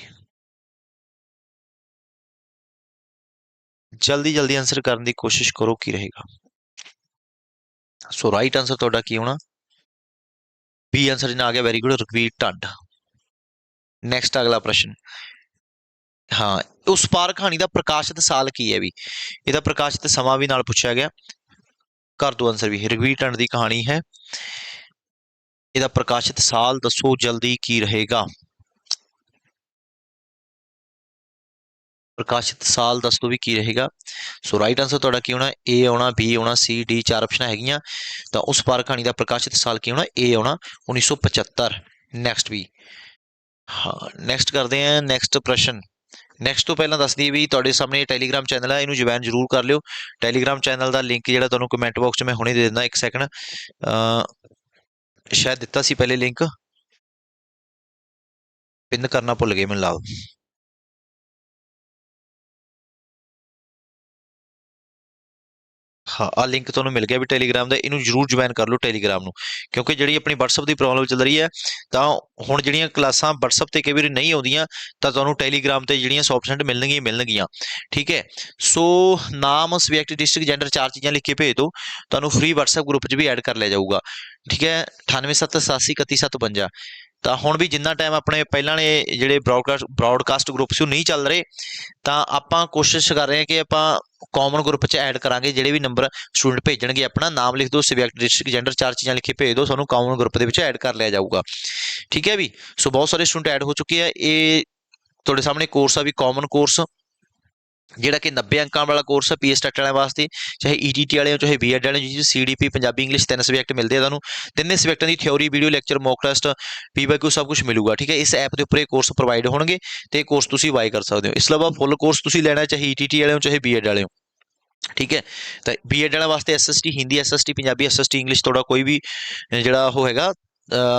ਜਲਦੀ ਜਲਦੀ ਆਨਸਰ ਕਰਨ ਦੀ ਕੋਸ਼ਿਸ਼ ਕਰੋ, ਕੀ ਰਹੇਗਾ। ਸੋ ਰਾਈਟ ਆਨਸਰ ਤੁਹਾਡਾ ਕੀ ਹੋਣਾ? ਬੀ ਆਨਸਰ ਜਿਹਨਾਂ ਆ ਗਿਆ very good Ragvir Dhand. Next ਅਗਲਾ ਪ੍ਰਸ਼ਨ। ਹਾਂ ਉਸ ਪਾਰ ਕਹਾਣੀ ਦਾ ਪ੍ਰਕਾਸ਼ਿਤ ਸਾਲ ਕੀ ਹੈ ਵੀ? ਇਹਦਾ ਪ੍ਰਕਾਸ਼ਿਤ ਸਮਾਂ ਵੀ ਨਾਲ ਪੁੱਛਿਆ ਗਿਆ। ਕਰ ਦੋ ਆਨਸਰ ਵੀ। ਰਗਵੀਰ ਢੰਡ ਦੀ ਕਹਾਣੀ ਹੈ। ਇਹਦਾ ਪ੍ਰਕਾਸ਼ਿਤ ਸਾਲ ਦੱਸੋ ਜਲਦੀ ਕੀ ਰਹੇਗਾ। ਪ੍ਰਕਾਸ਼ਿਤ ਸਾਲ ਦੱਸ ਦੋ ਵੀ ਕੀ ਰਹੇਗਾ। ਸੋ ਰਾਈਟ ਆਨਸਰ ਤੁਹਾਡਾ ਕੀ ਹੋਣਾ? ਏ ਆਉਣਾ ਬੀ ਆਉਣਾ ਸੀ ਡੀ ਚਾਰ ਆਪਸ਼ਨਾਂ ਹੈਗੀਆਂ। ਤਾਂ ਉਸ ਪਾਰ ਕਹਾਣੀ ਦਾ ਪ੍ਰਕਾਸ਼ਿਤ ਸਾਲ ਕੀ ਹੋਣਾ? ਏ ਆਉਣਾ 1975 ਨੈਕਸਟ ਵੀ। ਹਾਂ ਨੈਕਸਟ ਕਰਦੇ ਹਾਂ ਨੈਕਸਟ ਪ੍ਰਸ਼ਨ। ਨੈਕਸਟ ਤੋਂ ਪਹਿਲਾਂ ਦੱਸ ਦਈਏ ਵੀ ਤੁਹਾਡੇ ਸਾਹਮਣੇ ਟੈਲੀਗ੍ਰਾਮ ਚੈਨਲ ਹੈ ਇਹਨੂੰ ਜੁਆਇਨ ਜ਼ਰੂਰ ਕਰ ਲਿਓ। ਟੈਲੀਗ੍ਰਾਮ ਚੈਨਲ ਦਾ ਲਿੰਕ ਜਿਹੜਾ ਤੁਹਾਨੂੰ ਕਮੈਂਟ ਬਾਕਸ 'ਚ ਮੈਂ ਹੁਣੇ ਦੇ ਦਿੰਦਾ, ਇੱਕ ਸੈਕਿੰਡ ਸ਼ਾਇਦ ਦਿੱਤਾ ਸੀ ਪਹਿਲੇ ਲਿੰਕ ਪਿੰਨ ਕਰਨਾ ਭੁੱਲ ਗਏ ਮੈਨੂੰ ਲੱਗਦਾ ਹਾਂ ਆ ਲਿੰਕ ਤੁਹਾਨੂੰ ਮਿਲ ਗਿਆ ਵੀ ਟੈਲੀਗ੍ਰਾਮ ਦਾ, ਇਹਨੂੰ ਜਰੂਰ ਜੁਆਇਨ ਕਰ ਲਓ ਟੈਲੀਗ੍ਰਾਮ ਨੂੰ, ਕਿਉਂਕਿ ਜਿਹੜੀ ਆਪਣੀ WhatsApp ਦੀ ਪ੍ਰੋਬਲਮ ਚੱਲ ਰਹੀ ਹੈ, ਤਾਂ ਹੁਣ ਜਿਹੜੀਆਂ ਕਲਾਸਾਂ WhatsApp ਤੇ ਕਈ ਵਾਰੀ ਨਹੀਂ ਆਉਂਦੀਆਂ, ਤਾਂ ਤੁਹਾਨੂੰ ਟੈਲੀਗ੍ਰਾਮ ਤੇ ਜਿਹੜੀਆਂ 100% ਮਿਲਣਗੀਆਂ ਮਿਲਣਗੀਆਂ, ਠੀਕ ਹੈ? ਸੋ ਨਾਮ ਸਬਜੈਕਟ ਡਿਸਟ੍ਰਿਕਟ ਜੈਂਡਰ ਚਾਰ ਚੀਜ਼ਾਂ ਲਿਖ ਕੇ ਭੇਜ ਦਿਓ, ਤੁਹਾਨੂੰ ਫ੍ਰੀ WhatsApp ਗਰੁੱਪ 'ਚ ਵੀ ਐਡ ਕਰ ਲਿਆ ਜਾਊਗਾ, ਠੀਕ ਹੈ? 9878831752 ਤਾਂ ਹੁਣ ਵੀ ਜਿੰਨਾ ਟਾਈਮ ਆਪਣੇ ਪਹਿਲਾਂ ਨੇ ਜਿਹੜੇ ਬ੍ਰੌਡਕਾਸਟ ਬ੍ਰੌਡਕਾਸਟ ਗਰੁੱਪ ਸੀ ਉਹ ਨਹੀਂ ਚੱਲ ਰਹੇ, ਤਾਂ ਆਪਾਂ ਕੋਸ਼ਿਸ਼ ਕਰ ਰਹੇ ਹਾਂ ਕਿ ਆਪਾਂ ਕਾਮਨ ਗਰੁੱਪ 'ਚ ਐਡ ਕਰਾਂਗੇ, ਜਿਹੜੇ ਵੀ ਨੰਬਰ ਸਟੂਡੈਂਟ ਭੇਜਣਗੇ, ਆਪਣਾ ਨਾਮ ਲਿਖ ਦਿਓ ਸਬਜੈਕਟ ਡਿਸਟ੍ਰਿਕਟ ਜੈਂਡਰ ਚਾਰ ਚੀਜ਼ਾਂ ਲਿਖ ਕੇ ਭੇਜ ਦਿਓ ਸਾਨੂੰ ਕਾਮਨ ਗਰੁੱਪ ਦੇ ਵਿੱਚ ਐਡ ਕਰ ਲਿਆ ਜਾਊਗਾ। ਠੀਕ ਹੈ ਵੀ? ਸੋ ਬਹੁਤ ਸਾਰੇ ਸਟੂਡੈਂਟ ਐਡ ਹੋ ਚੁੱਕੇ ਆ, ਇਹ ਤੁਹਾਡੇ ਸਾਹਮਣੇ ਕੋਰਸ ਆ ਵੀ ਕਾਮਨ ਕੋਰਸ ਜਿਹੜਾ ਕਿ 90 ਅੰਕਾਂ ਵਾਲਾ ਕੋਰਸ ਹੈ ਪੀਐਸ ਟੈਟ ਵਾਲਿਆਂ ਵਾਸਤੇ, ਚਾਹੇ ਈਟੀਟੀ ਵਾਲਿਆਂ ਚਾਹੇ ਬੀਐਡ ਵਾਲਿਆਂ ਜਿਹਦੇ ਸੀਡੀਪੀ ਪੰਜਾਬੀ ਇੰਗਲਿਸ਼ ਤਿੰਨ ਸਬਜੈਕਟ ਮਿਲਦੇ ਆ ਤੁਹਾਨੂੰ, ਤਿੰਨੇ ਸਬਜੈਕਟਾਂ ਦੀ theory video lecture mock test PYQ ਸਭ ਕੁਝ ਮਿਲੂਗਾ, ਠੀਕ ਹੈ? ਇਸ ਐਪ ਦੇ ਉੱਪਰ ਇਹ ਕੋਰਸ ਪ੍ਰੋਵਾਈਡ ਹੋਣਗੇ ਤੇ ਇਹ ਕੋਰਸ ਤੁਸੀਂ ਬਾਈ ਕਰ ਸਕਦੇ ਹੋ। ਇਸ ਤੋਂ ਇਲਾਵਾ ਫੁੱਲ ਕੋਰਸ ਤੁਸੀਂ ਲੈਣਾ, ਚਾਹੇ ਈਟੀਟੀ ਵਾਲਿਆਂ ਚਾਹੇ ਬੀਐਡ ਵਾਲਿਆਂ ਠੀਕ ਹੈ? ਤਾਂ ਬੀਐਡ ਵਾਲਿਆਂ ਵਾਸਤੇ SST Hindi SST Punjabi SST English ਤੁਹਾਡਾ ਕੋਈ ਵੀ ਜਿਹੜਾ ਉਹ ਹੈਗਾ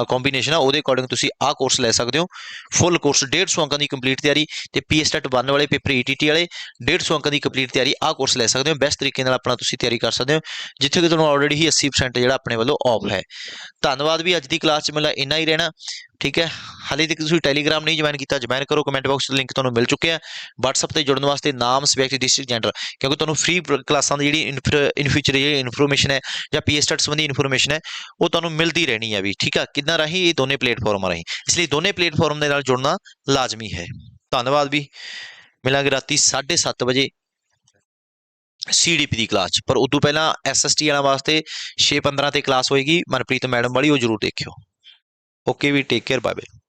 ਕੰਬੀਨੇਸ਼ਨ ਆ, ਉਹਦੇ ਅਕੋਰਡਿੰਗ ਤੁਸੀਂ ਆਹ ਕੋਰਸ ਲੈ ਸਕਦੇ ਹੋ। ਫੁੱਲ ਕੋਰਸ 150 ਅੰਕਾਂ ਦੀ ਕੰਪਲੀਟ ਤਿਆਰੀ ਤੇ ਪੀਐਸਟੈਟ 1 ਵਾਲੇ ਪੇਪਰ ਈਟੀਟੀ ਵਾਲੇ 150 ਅੰਕਾਂ ਦੀ ਕੰਪਲੀਟ ਤਿਆਰੀ, ਆਹ ਕੋਰਸ ਲੈ ਸਕਦੇ ਹੋ। ਬੈਸਟ ਤਰੀਕੇ ਨਾਲ ਆਪਣਾ ਤੁਸੀਂ ਤਿਆਰੀ ਕਰ ਸਕਦੇ ਹੋ, ਜਿੱਥੇ ਕਿ ਤੁਹਾਨੂੰ ਆਲਰੇਡੀ ਹੀ 80% ਜਿਹੜਾ ਆਪਣੇ ਵੱਲੋਂ ਆਫ ਹੈ। ਧੰਨਵਾਦ ਵੀ ਅੱਜ ਦੀ ਕਲਾਸ 'ਚ, ਮੇਰਾ ਇੰਨਾ ਹੀ ਰਹਿਣਾ। ਠੀਕ ਹੈ? ਹਾਲੇ ਤੱਕ ਤੁਸੀਂ ਟੈਲੀਗ੍ਰਾਮ ਨਹੀਂ ਜੁਆਇਨ ਕੀਤਾ, ਜੁਆਇਨ ਕਰੋ ਕਮੈਂਟ ਬਾਕਸ 'ਚ ਲਿੰਕ ਤੁਹਾਨੂੰ ਮਿਲ ਚੁੱਕਿਆ WhatsApp ਤੇ ਜੁੜਨ ਵਾਸਤੇ ਨਾਮ ਸਬਜੈਕਟ ਡਿਸਟ੍ਰਿਕਟ ਜੈਂਡਰ ਕਿਉਂਕਿ ਤੁਹਾਨੂੰ ਫ੍ਰੀ ਕਲਾਸਾਂ ਦੀ ਜਿਹੜੀ ਇਨ ਫਿਊਚਰ ਜਿਹੜੀ ਇਨਫੋਰਮੇਸ਼ਨ ਹੈ ਜਾਂ ਪੀਐਸਟੈਟ ਸੰਬੰਧੀ ਇਨਫੋਰਮੇਸ਼ਨ ਹੈ, ਉਹ ਤੁਹਾਨੂੰ ਮਿਲਦੀ ਰਹਿਣੀ ਹੈ ਵੀ, ਠੀਕ ਆ? ਕਿੰਨਾ ਰਾਹੀਂ? ਇਹ ਦੋਨੇ ਪਲੇਟਫਾਰਮਾਂ ਰਾਹੀਂ। ਇਸ ਲਈ ਦੋਨੇ ਪਲੇਟਫਾਰਮ ਦੇ ਨਾਲ ਜੁੜਨਾ ਲਾਜ਼ਮੀ ਹੈ। ਧੰਨਵਾਦ ਵੀ। ਮਿਲਾਂਗੇ ਰਾਤੀ 7:30 ਵਜੇ ਸੀਡੀਪੀ ਦੀ ਕਲਾਸ 'ਚ। ਪਰ ਉਦੋਂ ਪਹਿਲਾਂ ਐਸਐਸਟੀ ਵਾਲਾ ਵਾਸਤੇ 6:15 ਤੇ ਕਲਾਸ ਹੋਏਗੀ। ਮਨਪ੍ਰੀਤ ਮੈਡਮ ਵਾਲੀ ਉਹ ਜਰੂਰ ਦੇਖਿਓ। Okay, we take care. Bye bye.